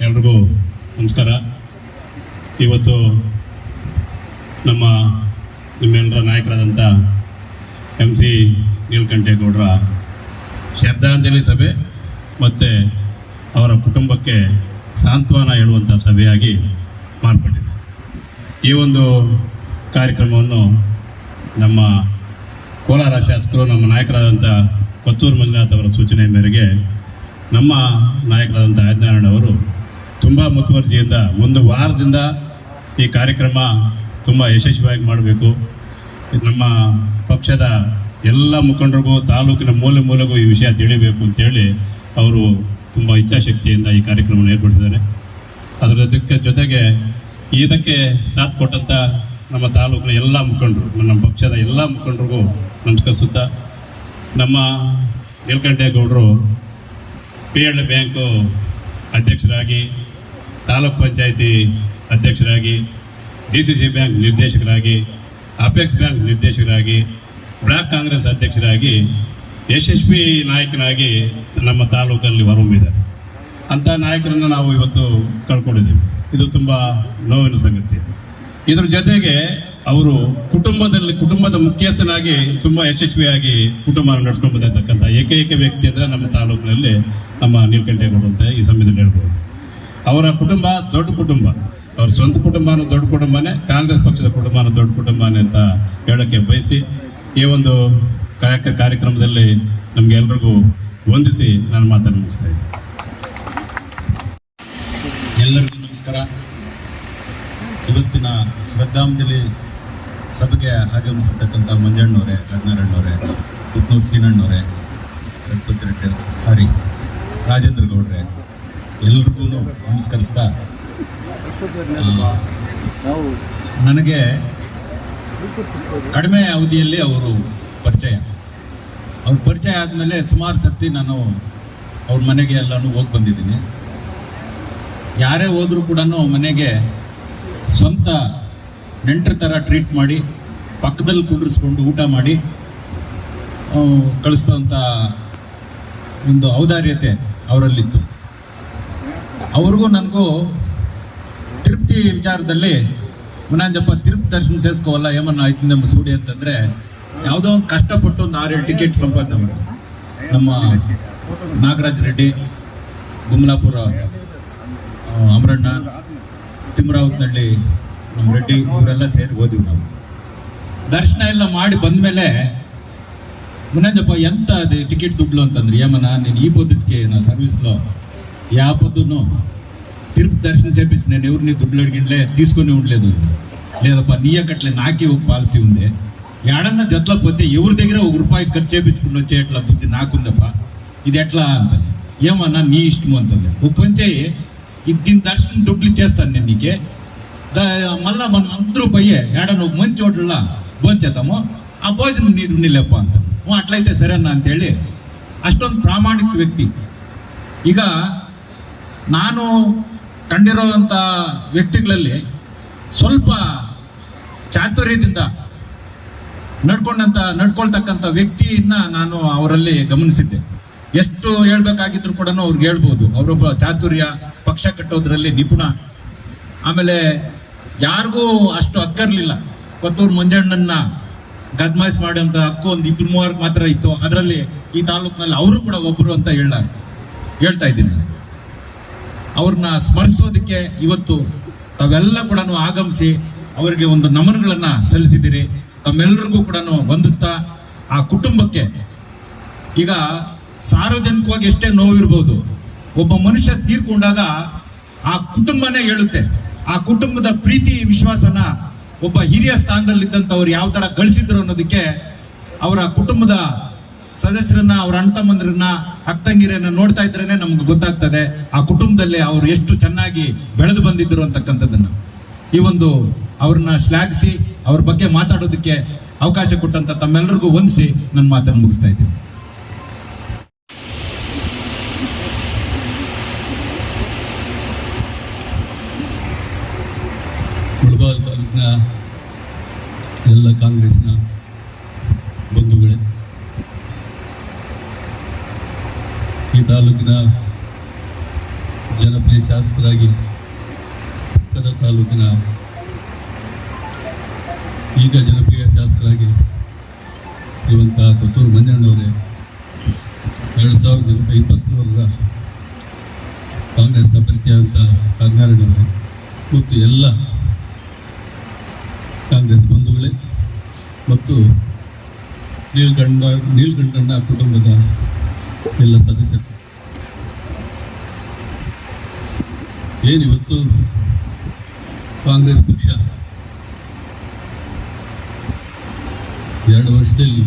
ಎಲ್ರಿಗೂ ನಮಸ್ಕಾರ. ಇವತ್ತು ನಮ್ಮ ನಿಮ್ಮೆಲ್ಲರ ನಾಯಕರಾದಂಥ ಎಂ ಸಿ ನೀಲಕಂಠೇಗೌಡರ ಶ್ರದ್ಧಾಂಜಲಿ ಸಭೆ ಮತ್ತು ಅವರ ಕುಟುಂಬಕ್ಕೆ ಸಾಂತ್ವನ ಹೇಳುವಂಥ ಸಭೆಯಾಗಿ ಮಾರ್ಪಟ್ಟಿದೆ. ಈ ಒಂದು ಕಾರ್ಯಕ್ರಮವನ್ನು ನಮ್ಮ ಕೋಲಾರ ಶಾಸಕರು, ನಮ್ಮ ನಾಯಕರಾದಂಥ ಕೊತ್ತೂರು ಮಂಜುನಾಥ್ ಅವರ ಸೂಚನೆ ಮೇರೆಗೆ ನಮ್ಮ ನಾಯಕರಾದಂಥ ಆದಿನಾರಾಯಣ ಅವರು ತುಂಬ ಮುತುವರ್ಜಿಯಿಂದ ಒಂದು ವಾರದಿಂದ ಈ ಕಾರ್ಯಕ್ರಮ ತುಂಬ ಯಶಸ್ವಿಯಾಗಿ ಮಾಡಬೇಕು. ನಮ್ಮ ಪಕ್ಷದ ಎಲ್ಲ ಮುಖಂಡರಿಗೂ, ತಾಲೂಕಿನ ಮೂಲೆ ಮೂಲೆಗೂ ಈ ವಿಷಯ ತಿಳಿಬೇಕು ಅಂತೇಳಿ ಅವರು ತುಂಬ ಇಚ್ಛಾಶಕ್ತಿಯಿಂದ ಈ ಕಾರ್ಯಕ್ರಮವನ್ನು ಏರ್ಪಡಿಸಿದ್ದಾರೆ. ಅದರ ಜೊತೆ ಜೊತೆಗೆ ಇದಕ್ಕೆ ಸಾಥ್ ಕೊಟ್ಟಂಥ ನಮ್ಮ ತಾಲೂಕಿನ ಎಲ್ಲ ಮುಖಂಡರು, ನಮ್ಮ ಪಕ್ಷದ ಎಲ್ಲ ಮುಖಂಡರಿಗೂ ನಮಸ್ಕರಿಸುತ್ತಾ ನಮ್ಮ ನೀಲಕಂಠೇಗೌಡರು ಪಿ ಎಲ್ ಬ್ಯಾಂಕು ಅಧ್ಯಕ್ಷರಾಗಿ, ತಾಲೂಕ್ ಪಂಚಾಯಿತಿ ಅಧ್ಯಕ್ಷರಾಗಿ, ಡಿ ಸಿ ಸಿ ಬ್ಯಾಂಕ್ ನಿರ್ದೇಶಕರಾಗಿ, ಅಪೆಕ್ಸ್ ಬ್ಯಾಂಕ್ ನಿರ್ದೇಶಕರಾಗಿ ಬ್ಲಾಕ್ ಕಾಂಗ್ರೆಸ್ ಅಧ್ಯಕ್ಷರಾಗಿ ಯಶಸ್ವಿ ನಾಯಕನಾಗಿ ನಮ್ಮ ತಾಲೂಕಲ್ಲಿ ಹೊರಹೊಮ್ಮಿದ್ದಾರೆ. ಅಂಥ ನಾಯಕರನ್ನು ನಾವು ಇವತ್ತು ಕಳ್ಕೊಂಡಿದ್ದೀವಿ. ಇದು ತುಂಬ ನೋವಿನ ಸಂಗತಿ. ಇದರ ಜೊತೆಗೆ ಅವರು ಕುಟುಂಬದಲ್ಲಿ, ಕುಟುಂಬದ ಮುಖ್ಯಸ್ಥನಾಗಿ ತುಂಬ ಯಶಸ್ವಿಯಾಗಿ ಕುಟುಂಬ ನಡೆಸ್ಕೊಂಡು ಬಂದಿರತಕ್ಕಂಥ ಏಕೈಕ ವ್ಯಕ್ತಿ ಅಂದರೆ ನಮ್ಮ ತಾಲೂಕಿನಲ್ಲಿ ನಮ್ಮ ನೀಲ್ಕಂಠೇಗೌಡ ಅಂತ ಈ ಸಮಯದಲ್ಲಿ ಹೇಳ್ಬೋದು. ಅವರ ಕುಟುಂಬ ದೊಡ್ಡ ಕುಟುಂಬ. ಅವ್ರ ಸ್ವಂತ ಕುಟುಂಬನೂ ದೊಡ್ಡ ಕುಟುಂಬನೇ, ಕಾಂಗ್ರೆಸ್ ಪಕ್ಷದ ಕುಟುಂಬನೂ ದೊಡ್ಡ ಕುಟುಂಬನೇ ಅಂತ ಹೇಳೋಕ್ಕೆ ಬಯಸಿ ಈ ಒಂದು ಕಾಯಕ ಕಾರ್ಯಕ್ರಮದಲ್ಲಿ ನಮಗೆಲ್ರಿಗೂ ವಂದಿಸಿ ನಾನು ಮಾತನ್ನು ಮುಗಿಸ್ತಾ ಇದ್ದೀನಿ. ಎಲ್ಲರಿಗೂ ನಮಸ್ಕಾರ. ಇವತ್ತಿನ ಶ್ರದ್ಧಾಂಜಲಿ ಸಭೆಗೆ ಆಗಮಿಸಿರ್ತಕ್ಕಂಥ ಮಂಜಣ್ಣವರೇ ಗಂಗಾರಣ್ಣವರೇ ಪುತ್ನೂರು ಸೀನಣ್ಣವರೇ ಗಣಪತಿ ರೆಡ್ಡಿ ಸಾರಿ ರಾಜೇಂದ್ರ ಗೌಡ್ರೆ ಎಲ್ರಿಗೂ ನಮಸ್ಕರಿಸ್ತಾ ನನಗೆ ಕಡಿಮೆ ಅವಧಿಯಲ್ಲಿ ಅವರು ಪರಿಚಯ. ಅವ್ರ ಪರಿಚಯ ಆದಮೇಲೆ ಸುಮಾರು ಸರ್ತಿ ನಾನು ಅವ್ರ ಮನೆಗೆ ಎಲ್ಲನೂ ಹೋಗಿ ಬಂದಿದ್ದೀನಿ. ಯಾರೇ ಹೋದರೂ ಕೂಡ ಮನೆಗೆ ಸ್ವಂತ ನೆಂಟರ ಥರ ಟ್ರೀಟ್ ಮಾಡಿ ಪಕ್ಕದಲ್ಲಿ ಕುಂಡ್ರಿಸ್ಕೊಂಡು ಊಟ ಮಾಡಿ ಕಳಿಸ್ತಂಥ ಒಂದು ಔದಾರ್ಯತೆ ಅವರಲ್ಲಿತ್ತು. ಅವ್ರಿಗೂ ನನಗೂ ತೃಪ್ತಿ ವಿಚಾರದಲ್ಲಿ ಮುನಾಂಜಪ್ಪ ತಿರುಪ್ತಿ ದರ್ಶನ ಸೇರಿಸ್ಕೋವಲ್ಲ ಏಮನ್ನ ಆಯ್ತು ನಮ್ಮ ಸೂಡಿ ಅಂತಂದರೆ ಯಾವುದೋ ಒಂದು ಕಷ್ಟಪಟ್ಟು ಒಂದು ಆರೇಳು ಟಿಕೆಟ್ ಸಂಪಾದನೆ ಮಾಡಿ ನಮ್ಮ ನಾಗರಾಜ್ ರೆಡ್ಡಿ ಗುಮ್ಲಾಪುರ ಆ, ಅಮರಣ್ಣ ತಿಮ್ಮರಾವತ್ನಹಳ್ಳಿ ನಮ್ಮ ರೆಡ್ಡಿ ಇವರೆಲ್ಲ ಸೇರಿ ಹೋದ್ವಿ ನಾವು ದರ್ಶನ ಎಲ್ಲ ಮಾಡಿ ಬಂದ್ಮೇಲೆ ಮುನಂಜಪ್ಪ ಎಂತ ಅದು ಟಿಕೆಟ್ ದುಡ್ಲು ಅಂತಂದ್ರೆ ఏమన్నా నేను ఈ పొద్దుటికి నా సర్వీస్లో యా పొద్దును తిరుపతి దర్శనం చేపించి నేను ఎవరు నీ దుడ్లు అడిగిండలే తీసుకుని ఉండలేదు. లేదప్పా నీ అక్కట్లే నాకే ఒక పాలసీ ఉంది. ఏడన్నా గట్లా పోతే ఎవరి దగ్గర ఒక రూపాయి ఖర్చు చేపించుకుని వచ్చే ఎట్లా బుద్ధి నాకుందప్పా? ఇది ఎట్లా అంటుంది ఏమన్నా నీ ఇష్టం అంతే ఒక పని చేయి. దీని దర్శనం దుడ్లు ఇచ్చేస్తాను నేను నీకే. మళ్ళా మనం అందరూ పోయే ఏడన్నా ఒక మంచి చోట్ల భోంచేద్దాము ఆ భోజనం నీరు లేప అంత అట్లయితే సరే అన్న ಅಂತೇಳಿ అష్టం ప్రామాణిక వ్యక్తి. ఇక నాను ಕಂಡಿರೋವಂಥ ವ್ಯಕ್ತಿಗಳಲ್ಲಿ ಸ್ವಲ್ಪ ಚಾತುರ್ಯದಿಂದ ನಡ್ಕೊಂಡಂತ ನಡ್ಕೊಳ್ತಕ್ಕಂಥ ವ್ಯಕ್ತಿಯನ್ನ ನಾನು ಅವರಲ್ಲಿ ಗಮನಿಸಿದ್ದೆ. ಎಷ್ಟು ಹೇಳ್ಬೇಕಾಗಿದ್ರು ಕೂಡ ಅವ್ರಿಗೆ ಹೇಳ್ಬೋದು. ಅವರೊಬ್ಬ ಚಾತುರ್ಯ, ಪಕ್ಷ ಕಟ್ಟೋದ್ರಲ್ಲಿ ನಿಪುಣ. ಆಮೇಲೆ ಯಾರಿಗೂ ಅಷ್ಟು ಅಕ್ಕರ್ಲಿಲ್ಲ ಕೊತ್ತೂರು ಮಂಜಣ್ಣನ್ನ ಗದ್ಮಾಯಿಸ್ ಮಾಡುವಂತ ಹಕ್ಕು ಒಂದು ಇಬ್ಬರು ಮೂವರ್ಗೆ ಮಾತ್ರ ಇತ್ತು. ಅದರಲ್ಲಿ ಈ ತಾಲೂಕಿನಲ್ಲಿ ಅವರು ಕೂಡ ಒಬ್ರು ಅಂತ ಹೇಳ ಹೇಳ್ತಾ ಇದ್ದೀನಿ. ಅವ್ರನ್ನ ಸ್ಮರಿಸೋದಕ್ಕೆ ಇವತ್ತು ತಾವೆಲ್ಲ ಕೂಡ ಆಗಮಿಸಿ ಅವರಿಗೆ ಒಂದು ನಮನಗಳನ್ನು ಸಲ್ಲಿಸಿದ್ದೀರಿ. ತಮ್ಮೆಲ್ಲರಿಗೂ ಕೂಡ ವಂದಿಸ್ತಾ ಆ ಕುಟುಂಬಕ್ಕೆ. ಈಗ ಸಾರ್ವಜನಿಕವಾಗಿ ಎಷ್ಟೇ ನೋವಿರ್ಬೋದು, ಒಬ್ಬ ಮನುಷ್ಯ ತೀರ್ಕೊಂಡಾಗ ಆ ಕುಟುಂಬನೇ ಹೇಳುತ್ತೆ. ಆ ಕುಟುಂಬದ ಪ್ರೀತಿ, ವಿಶ್ವಾಸನ ಒಬ್ಬ ಹಿರಿಯ ಸ್ಥಾನದಲ್ಲಿದ್ದಂಥವ್ರು ಯಾವ ಥರ ಗಳಿಸಿದ್ರು ಅನ್ನೋದಕ್ಕೆ ಅವರ ಕುಟುಂಬದ ಸದಸ್ಯರನ್ನ, ಅವ್ರ ಅಣ್ಣ ತಮ್ಮಂದ್ರನ್ನ ಅಕ್ಕಂಗಿರನ್ನ ನೋಡ್ತಾ ಇದ್ರೇನೆ ನಮ್ಗೆ ಗೊತ್ತಾಗ್ತದೆ ಆ ಕುಟುಂಬದಲ್ಲಿ ಅವ್ರು ಎಷ್ಟು ಚೆನ್ನಾಗಿ ಬೆಳೆದು ಬಂದಿದ್ರು ಅಂತಕ್ಕಂಥದ್ದನ್ನ. ಈ ಒಂದು ಅವ್ರನ್ನ ಶ್ಲಾಘಿಸಿ, ಅವ್ರ ಬಗ್ಗೆ ಮಾತಾಡೋದಕ್ಕೆ ಅವಕಾಶ ಕೊಟ್ಟಂತ ತಮ್ಮೆಲ್ಲರಿಗೂ ಹೊಂದಿಸಿ ನನ್ನ ಮಾತನ್ನು ಮುಗಿಸ್ತಾ ಇದ್ದೀನಿ. ಎಲ್ಲ ಕಾಂಗ್ರೆಸ್ನ ಬಂಧುಗಳೇ ಈ ತಾಲೂಕಿನ ಜನಪ್ರಿಯ ಶಾಸಕರಾಗಿ ಪಕ್ಕದ ತಾಲೂಕಿನ ಈಗ ಜನಪ್ರಿಯ ಶಾಸಕರಾಗಿ ಇರುವಂತಹ ಕೊತ್ತೂರು ಮಂಜಣ್ಣವರೇ ಎರಡು ಸಾವಿರದ ಇಪ್ಪತ್ತ್ಮೂರರ ಕಾಂಗ್ರೆಸ್ ಅಭ್ಯರ್ಥಿಯಾದಂಥ ಕರ್ನಾಟಕದವರೇ ಮತ್ತು ಎಲ್ಲ ಕಾಂಗ್ರೆಸ್ ಬಂಧುಗಳೇ ಮತ್ತು ನೀಲ್ಕಂಡ, ನೀಲ್ಕಂಠಣ್ಣ ಕುಟುಂಬದ ಎಲ್ಲ ಸದಸ್ಯರು. ಏನಿವತ್ತು? ಕಾಂಗ್ರೆಸ್ ಪಕ್ಷ. ಎರಡು ವರ್ಷದಲ್ಲಿ.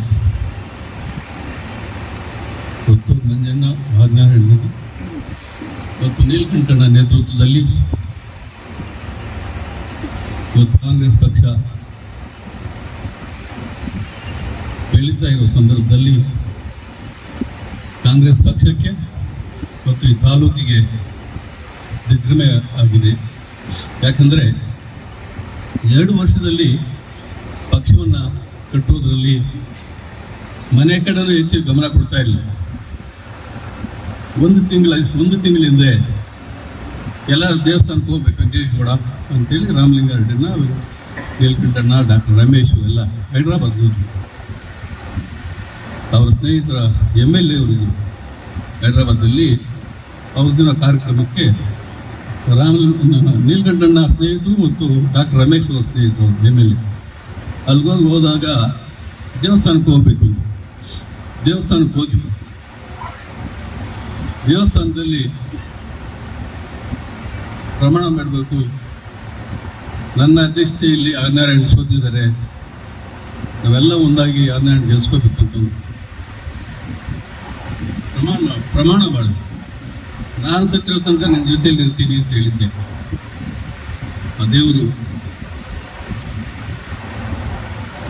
ಕೊತ್ತೂರು ಮಂಜಣ್ಣ ಆದ್ನಾರಾಯಣ ಮತ್ತು ನೀಲಕಂಠಣ್ಣ ನೇತೃತ್ವದಲ್ಲಿ. ಇವತ್ತು ಕಾಂಗ್ರೆಸ್ ಪಕ್ಷ. ಬೆಳೀತಾ ಇರೋ ಸಂದರ್ಭದಲ್ಲಿ ಕಾಂಗ್ರೆಸ್ ಪಕ್ಷಕ್ಕೆ ಮತ್ತು ಈ ತಾಲೂಕಿಗೆ ದಿಗ್ಭ್ರಮೆ ಆಗಿದೆ. ಯಾಕಂದರೆ ಎರಡು ವರ್ಷದಲ್ಲಿ ಪಕ್ಷವನ್ನು ಕಟ್ಟುವುದರಲ್ಲಿ ಮನೆ ಕಡೆನೂ ಹೆಚ್ಚು ಗಮನ ಕೊಡ್ತಾ ಇಲ್ಲ. ಒಂದು ತಿಂಗಳ, ಒಂದು ತಿಂಗಳಿಂದ ಎಲ್ಲ ದೇವಸ್ಥಾನಕ್ಕೆ ಹೋಗ್ಬೇಕು ವೆಂಕಟೇಶ್ಗೌಡ ಅಂತೇಳಿ ರಾಮಲಿಂಗಾರೆಡ್ಡಿನ ನೀಲ್ಕಂಠಣ್ಣ ಡಾಕ್ಟರ್ ರಮೇಶ್ ಎಲ್ಲ ಹೈದ್ರಾಬಾದ್ ಹೋದ್ರು. ಅವರ ಸ್ನೇಹಿತರ ಎಂ ಎಲ್ ಎ ಅವರಿಗೆ ಹೈದ್ರಾಬಾದಲ್ಲಿ ಅವ್ರದಿನ ಕಾರ್ಯಕ್ರಮಕ್ಕೆ ರಾಮ ನೀಲ್ಕಂಠಣ್ಣ ಸ್ನೇಹಿತರು ಮತ್ತು ಡಾಕ್ಟರ್ ರಮೇಶ್ ಅವರ ಸ್ನೇಹಿತರು ಎಂ ಎಲ್ ಎ ಹೋದಾಗ ದೇವಸ್ಥಾನಕ್ಕೆ ಹೋಗ್ಬೇಕು ದೇವಸ್ಥಾನಕ್ಕೆ ಹೋದ್ವಿ ದೇವಸ್ಥಾನದಲ್ಲಿ ಪ್ರಮಾಣ ಮಾಡಬೇಕು. ನನ್ನ ಅಧ್ಯಕ್ಷತೆಯಲ್ಲಿ ಆದಿನಾರಾಯಣ ಸೋತಿದ್ದಾರೆ. ನಾವೆಲ್ಲ ಒಂದಾಗಿ ಆದಿನಾರಾಯಣ ಗೆಲ್ಸ್ಕೋಬೇಕು ಅಂತ ಪ್ರಮಾಣ ಪ್ರಮಾಣ ಮಾಡು ನಾನು ಸತ್ತಿರೋ ತನಕ ನಿನ್ನ ಜೊತೆಯಲ್ಲಿ ಇರ್ತೀನಿ ಅಂತ ಹೇಳಿದ್ದೆ. ಆ ದೇವರು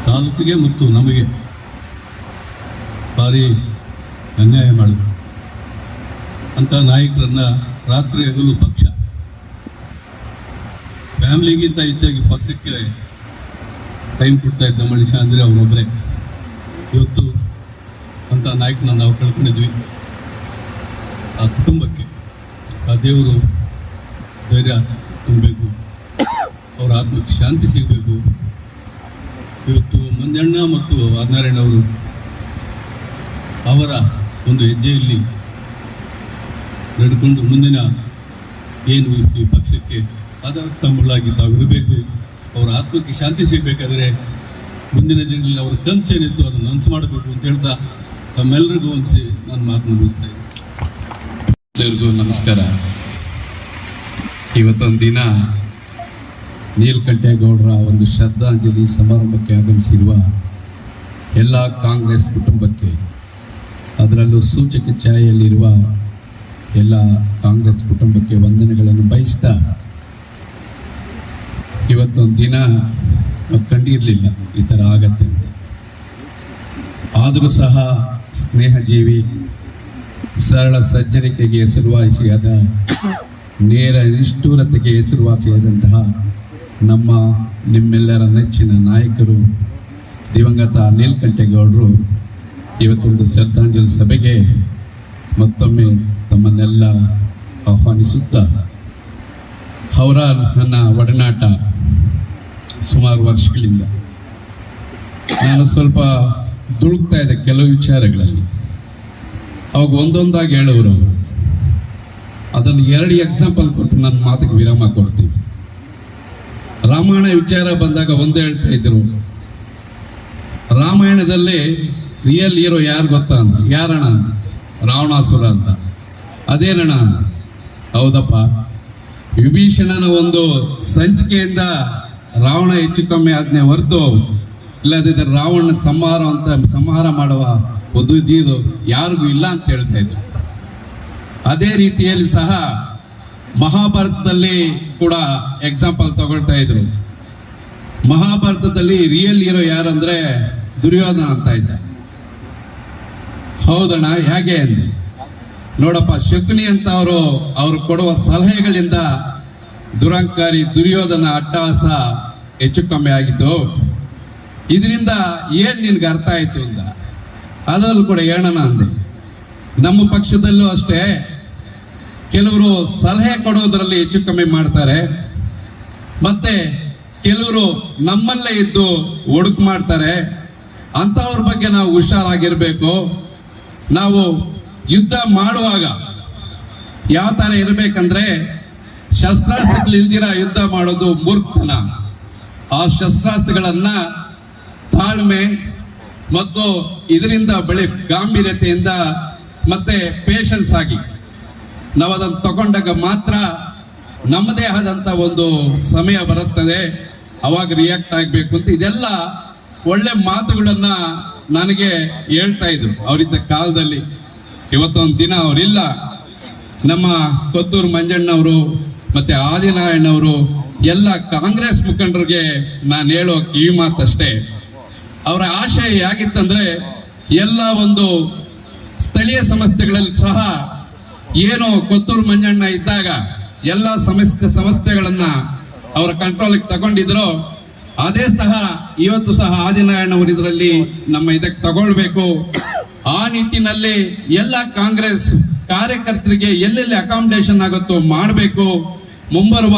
ತಾಲೂಕಿಗೆ ಮತ್ತು ನಮಗೆ ಭಾರಿ ಅನ್ಯಾಯ ಮಾಡಿದ್ರು. ಅಂತ ನಾಯಕರನ್ನ ರಾತ್ರಿ ಹಗಲು ಪಕ್ಷ. ಫ್ಯಾಮಿಲಿಗಿಂತ ಹೆಚ್ಚಾಗಿ ಪಕ್ಷಕ್ಕೆ ಟೈಮ್ ಕೊಡ್ತಾ ಇದ್ದ ಮನುಷ್ಯ ಅಂದರೆ ಅವರೊಬ್ಬರೇ ಇವತ್ತು ಅಂತ ನಾಯಕನ ನಾವು ಕಳ್ಕೊಂಡಿದ್ವಿ. ಆ ಕುಟುಂಬಕ್ಕೆ. ಆ ದೇವರು ಧೈರ್ಯ ತುಂಬಬೇಕು. ಅವರ ಆತ್ಮಕ್ಕೆ ಶಾಂತಿ ಸಿಗಬೇಕು. ಇವತ್ತು ಮಂಜಣ್ಣ ಮತ್ತು ಅವರು ಅವರ ಒಂದು ಹೆಜ್ಜೆಯಲ್ಲಿ ನಡ್ಕೊಂಡು ಮುಂದಿನ ಏನು ಈ ಪಕ್ಷಕ್ಕೆ ಆಧಾರ ಸ್ತಂಭಗಳಾಗಿ ತಾವು ಇರಬೇಕು, ಅವರ ಆತ್ಮಕ್ಕೆ ಶಾಂತಿ ಸಿಗಬೇಕಾದ್ರೆ ಮುಂದಿನ ದಿನಗಳಲ್ಲಿ ಅವರ ಕನಸು ಏನಿತ್ತು ಅದನ್ನು ನನಸು ಮಾಡಬೇಕು ಅಂತ ಹೇಳ್ತಾ ತಮ್ಮೆಲ್ಲರಿಗೂ ಹೊಂದಿಸಿ ನಾನು ಮಾತು ಮುಗಿಸ್ತಾ ಇದ್ದೀನಿ. ಎಲ್ಲರಿಗೂ ನಮಸ್ಕಾರ. ಇವತ್ತೊಂದು ದಿನ ನೀಲಕಂಠೇಗೌಡರ ಒಂದು ಶ್ರದ್ಧಾಂಜಲಿ ಸಮಾರಂಭಕ್ಕೆ ಆಗಮಿಸಿರುವ ಎಲ್ಲ ಕಾಂಗ್ರೆಸ್ ಕುಟುಂಬಕ್ಕೆ, ಅದರಲ್ಲೂ ಸೂಚಕ ಛಾಯೆಯಲ್ಲಿರುವ ಎಲ್ಲ ಕಾಂಗ್ರೆಸ್ ಕುಟುಂಬಕ್ಕೆ ವಂದನೆಗಳನ್ನು ಬಯಸ್ತಾ, ಇವತ್ತೊಂದು ದಿನ ಕಂಡಿರಲಿಲ್ಲ ಈ ಥರ ಆಗತ್ತೆ ಆದರೂ ಸಹ ಸ್ನೇಹಜೀವಿ ಸರಳ ಸಜ್ಜನಿಕೆಗೆ ಹೆಸರುವಾಸಿಯಾದ ನೇರ ನಿಷ್ಠೂರತೆಗೆ ಹೆಸರುವಾಸಿಯಾದಂತಹ ನಮ್ಮ ನಿಮ್ಮೆಲ್ಲರ ನೆಚ್ಚಿನ ನಾಯಕರು ದಿವಂಗತ ನೀಲಕಂಠೇಗೌಡರು, ಇವತ್ತೊಂದು ಶ್ರದ್ಧಾಂಜಲಿ ಸಭೆಗೆ ಮತ್ತೊಮ್ಮೆ ತಮ್ಮನ್ನೆಲ್ಲ ಆಹ್ವಾನಿಸುತ್ತಾ ಅವರ ನನ್ನ ಒಡನಾಟ ಸುಮಾರು ವರ್ಷಗಳಿಂದ. ನಾನು ಸ್ವಲ್ಪ ದುಡುಕ್ತಾ ಇದ್ದೆ ಕೆಲವು ವಿಚಾರಗಳಲ್ಲಿ. ಅವಾಗ ಒಂದೊಂದಾಗಿ ಹೇಳೋರು. ಅದನ್ನು ಎರಡು ಎಕ್ಸಾಂಪಲ್ ಕೊಟ್ಟು ನನ್ನ ಮಾತಿಗೆ ವಿರಾಮ ಕೊಡ್ತೀನಿ. ರಾಮಾಯಣ ವಿಚಾರ ಬಂದಾಗ ಒಂದೇ ಹೇಳ್ತಾ ಇದ್ರು. ರಾಮಾಯಣದಲ್ಲಿ ರಿಯಲ್ ಹೀರೋ ಯಾರು ಗೊತ್ತಾ ಅಂತ. ಯಾರಣ ರಾವಣಾಸುರ ಅಂತ. ಅದೇನಣ ಹೌದಪ್ಪ. ವಿಭೀಷಣನ ಒಂದು ಸಂಚಿಕೆಯಿಂದ ರಾವಣ ಹೆಚ್ಚು ಕಮ್ಮಿ ಆಜ್ಞೆ ಹೊರತು ಇಲ್ಲದಿದ್ದರೆ ರಾವಣ ಸಂಹಾರ ಅಂತ ಸಂಹಾರ ಮಾಡುವ ಒಂದು ಇದು ಯಾರಿಗೂ ಇಲ್ಲ ಅಂತ ಹೇಳ್ತಾ ಇದ್ರು. ಅದೇ ರೀತಿಯಲ್ಲಿ ಸಹ ಮಹಾಭಾರತದಲ್ಲಿ ಕೂಡ ಎಕ್ಸಾಂಪಲ್ ತಗೊಳ್ತಾ ಇದ್ರು. ಮಹಾಭಾರತದಲ್ಲಿ ರಿಯಲ್ ಹೀರೋ ಯಾರಂದ್ರೆ ದುರ್ಯೋಧನ ಅಂತ ಇದ್ದ. ಹೌದಣ್ಣ, ಹೇಗೆ ಅಂದ್ರೆ? ನೋಡಪ್ಪ, ಶಕುನಿ ಅಂತ ಅವರು ಅವರು ಕೊಡುವ ಸಲಹೆಗಳಿಂದ ದುರಂಕಾರಿ ದುರ್ಯೋಧನ ಅಟ್ಟಹಾಸ ಹೆಚ್ಚು ಕಮ್ಮಿ ಆಗಿತ್ತು ಇದರಿಂದ ಏನು ನಿನ್ಗೆ ಅರ್ಥ ಆಯ್ತು ಅಂತ? ಅದರಲ್ಲೂ ಕೂಡ ಹೇಳೋಣ ಅಂದೆ. ನಮ್ಮ ಪಕ್ಷದಲ್ಲೂ ಅಷ್ಟೇ. ಕೆಲವರು ಸಲಹೆ ಕೊಡೋದರಲ್ಲಿ ಹೆಚ್ಚು ಕಮ್ಮಿ ಮಾಡ್ತಾರೆ. ಮತ್ತೆ ಕೆಲವರು ನಮ್ಮಲ್ಲೇ ಇದ್ದು ಒಡುಕು ಮಾಡ್ತಾರೆ. ಅಂಥವ್ರ ಬಗ್ಗೆ ನಾವು ಹುಷಾರಾಗಿರ್ಬೇಕು. ನಾವು ಯುದ್ಧ ಮಾಡುವಾಗ ಯಾವ ಥರ ಇರಬೇಕಂದ್ರೆ ಶಸ್ತ್ರಾಸ್ತ್ರಗಳು ಇಲ್ದಿರ ಯುದ್ಧ ಮಾಡೋದು ಮೂರ್ಖತನ. ಆ ಶಸ್ತ್ರಾಸ್ತ್ರಗಳನ್ನು ತಾಳ್ಮೆ ಮತ್ತು ಇದರಿಂದ ಬೆಳೆ ಗಾಂಭೀರ್ಯತೆಯಿಂದ ಮತ್ತೆ ಪೇಷನ್ಸ್ ಆಗಿ ನಾವು ಅದನ್ನು ತಗೊಂಡಾಗ ಮಾತ್ರ ನಮ್ಮದೇ ಆದಂಥ ಒಂದು ಸಮಯ ಬರುತ್ತದೆ. ಅವಾಗ ರಿಯಾಕ್ಟ್ ಆಗಬೇಕು ಅಂತ ಇದೆಲ್ಲ ಒಳ್ಳೆ ಮಾತುಗಳನ್ನು ನನಗೆ ಹೇಳ್ತಾ ಇದ್ರು. ಅವರಿದ್ದ ಕಾಲದಲ್ಲಿ. ಇವತ್ತೊಂದು ದಿನ ಅವರಿಲ್ಲ. ನಮ್ಮ ಕೊತ್ತೂರು ಮಂಜಣ್ಣವರು ಮತ್ತೆ ಆದಿನಾರಾಯಣವರು ಎಲ್ಲ ಕಾಂಗ್ರೆಸ್ ಮುಖಂಡರಿಗೆ ನಾನು ಹೇಳೋ ಕಿವಿ ಮಾತಷ್ಟೇ. ಅವರ ಆಶಯ ಹೇಗಿತ್ತಂದ್ರೆ ಎಲ್ಲ ಒಂದು ಸ್ಥಳೀಯ ಸಂಸ್ಥೆಗಳಲ್ಲಿ ಸಹ ಏನು ಕೊತ್ತೂರು ಮಂಜಣ್ಣ ಇದ್ದಾಗ ಎಲ್ಲ ಸಮಸ್ಯೆ ಸಂಸ್ಥೆಗಳನ್ನ ಅವರ ಕಂಟ್ರೋಲ್ಗೆ ತಗೊಂಡಿದ್ರು. ಅದೇ ಸಹ ಇವತ್ತು ಸಹ ಆದಿನಾರಾಯಣ ಅವರು ಇದರಲ್ಲಿ ನಮ್ಮ ಇದಕ್ಕೆ ತಗೊಳ್ಬೇಕು. ಆ ನಿಟ್ಟಿನಲ್ಲಿ ಎಲ್ಲ ಕಾಂಗ್ರೆಸ್ ಕಾರ್ಯಕರ್ತರಿಗೆ ಎಲ್ಲೆಲ್ಲಿ ಅಕಾಮಿಡೇಷನ್ ಆಗುತ್ತೋ ಮಾಡಬೇಕು. ಮುಂಬರುವ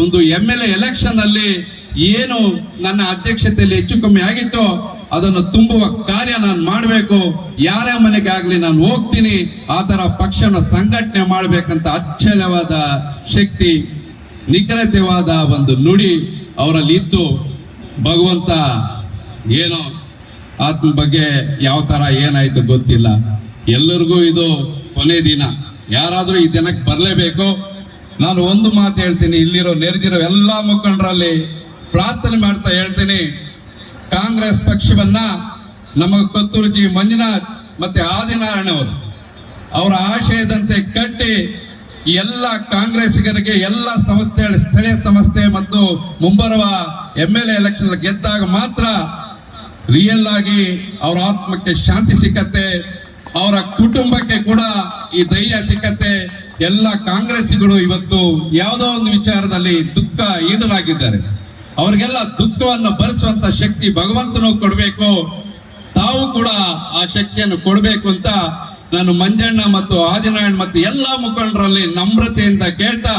ಒಂದು ಎಂ ಎಲ್ ಎಲೆಕ್ಷನ್ ಅಲ್ಲಿ ಏನು ನನ್ನ ಅಧ್ಯಕ್ಷತೆಯಲ್ಲಿ ಹೆಚ್ಚು ಕಮ್ಮಿ ಆಗಿತ್ತೋ ಅದನ್ನು ತುಂಬುವ ಕಾರ್ಯ ನಾನು ಮಾಡಬೇಕು. ಯಾರ ಮನೆಗೆ ಆಗಲಿ ನಾನು ಹೋಗ್ತೀನಿ. ಆ ಥರ ಪಕ್ಷನ ಸಂಘಟನೆ ಮಾಡಬೇಕಂತ ಅಚ್ಚಲವಾದ ಶಕ್ತಿ, ನಿಖರತೆವಾದ ಒಂದು ನುಡಿ ಅವರಲ್ಲಿ ಇತ್ತು ಭಗವಂತ ಏನೋ ಆತ್ಮ ಬಗ್ಗೆ ಯಾವ ತರ ಏನಾಯಿತು ಗೊತ್ತಿಲ್ಲ. ಎಲ್ಲರಿಗೂ ಇದು ಕೊನೆ ದಿನ. ಯಾರಾದರೂ ಈ ದಿನಕ್ಕೆ ಬರಲೇಬೇಕು. ನಾನು ಒಂದು ಮಾತು ಹೇಳ್ತೀನಿ, ಇಲ್ಲಿರೋ ನೆರೆದಿರೋ ಎಲ್ಲಾ ಮುಖಂಡರಲ್ಲಿ ಪ್ರಾರ್ಥನೆ ಮಾಡ್ತಾ ಹೇಳ್ತೇನೆ. ಕಾಂಗ್ರೆಸ್ ಪಕ್ಷವನ್ನ ನಮ್ಮ ಕೊತ್ತೂರು ಜಿ ಮಂಜುನಾಥ್ ಮತ್ತೆ ಆದಿನಾರಾಯಣ ಅವರು. ಅವರ ಆಶಯದಂತೆ ಕಟ್ಟಿ ಎಲ್ಲ ಕಾಂಗ್ರೆಸ್ಸಿಗರಿಗೆ ಎಲ್ಲ ಸಂಸ್ಥೆ, ಸ್ಥಳೀಯ ಸಂಸ್ಥೆ ಮತ್ತು ಮುಂಬರುವ ಎಂ ಎಲ್ ಎಲೆಕ್ಷನ್ ಗೆದ್ದಾಗ ಮಾತ್ರ ರಿಯಲ್ ಆಗಿ ಅವರ ಆತ್ಮಕ್ಕೆ ಶಾಂತಿ ಸಿಕ್ಕತ್ತೆ. ಅವರ ಕುಟುಂಬಕ್ಕೆ ಕೂಡ ಈ ಧೈರ್ಯ ಸಿಕ್ಕತ್ತೆ. ಎಲ್ಲ ಕಾಂಗ್ರೆಸ್ಸಿಗಳು ಇವತ್ತು ಯಾವುದೋ ಒಂದು ವಿಚಾರದಲ್ಲಿ ದುಃಖ ಈಡರಾಗಿದ್ದಾರೆ. ಅವರಿಗೆಲ್ಲ ದುಃಖವನ್ನು ಭರಿಸುವಂತ ಶಕ್ತಿ ಭಗವಂತನು ಕೊಡಬೇಕು. ತಾವು ಕೂಡ ಆ ಶಕ್ತಿಯನ್ನು ಕೊಡಬೇಕು ಅಂತ ನಾನು ಮಂಜಣ್ಣ ಮತ್ತು ಆದಿನಾರಾಯಣ್ ಮತ್ತು ಎಲ್ಲ ಮುಖಂಡರಲ್ಲಿ ನಮ್ರತೆಯಿಂದ ಕೇಳ್ತಾ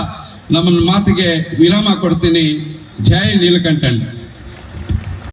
ನಮ್ಮ ಮಾತಿಗೆ ವಿರಾಮ ಕೊಡ್ತೀನಿ. ಜೈ ನೀಲಕಂಠನ್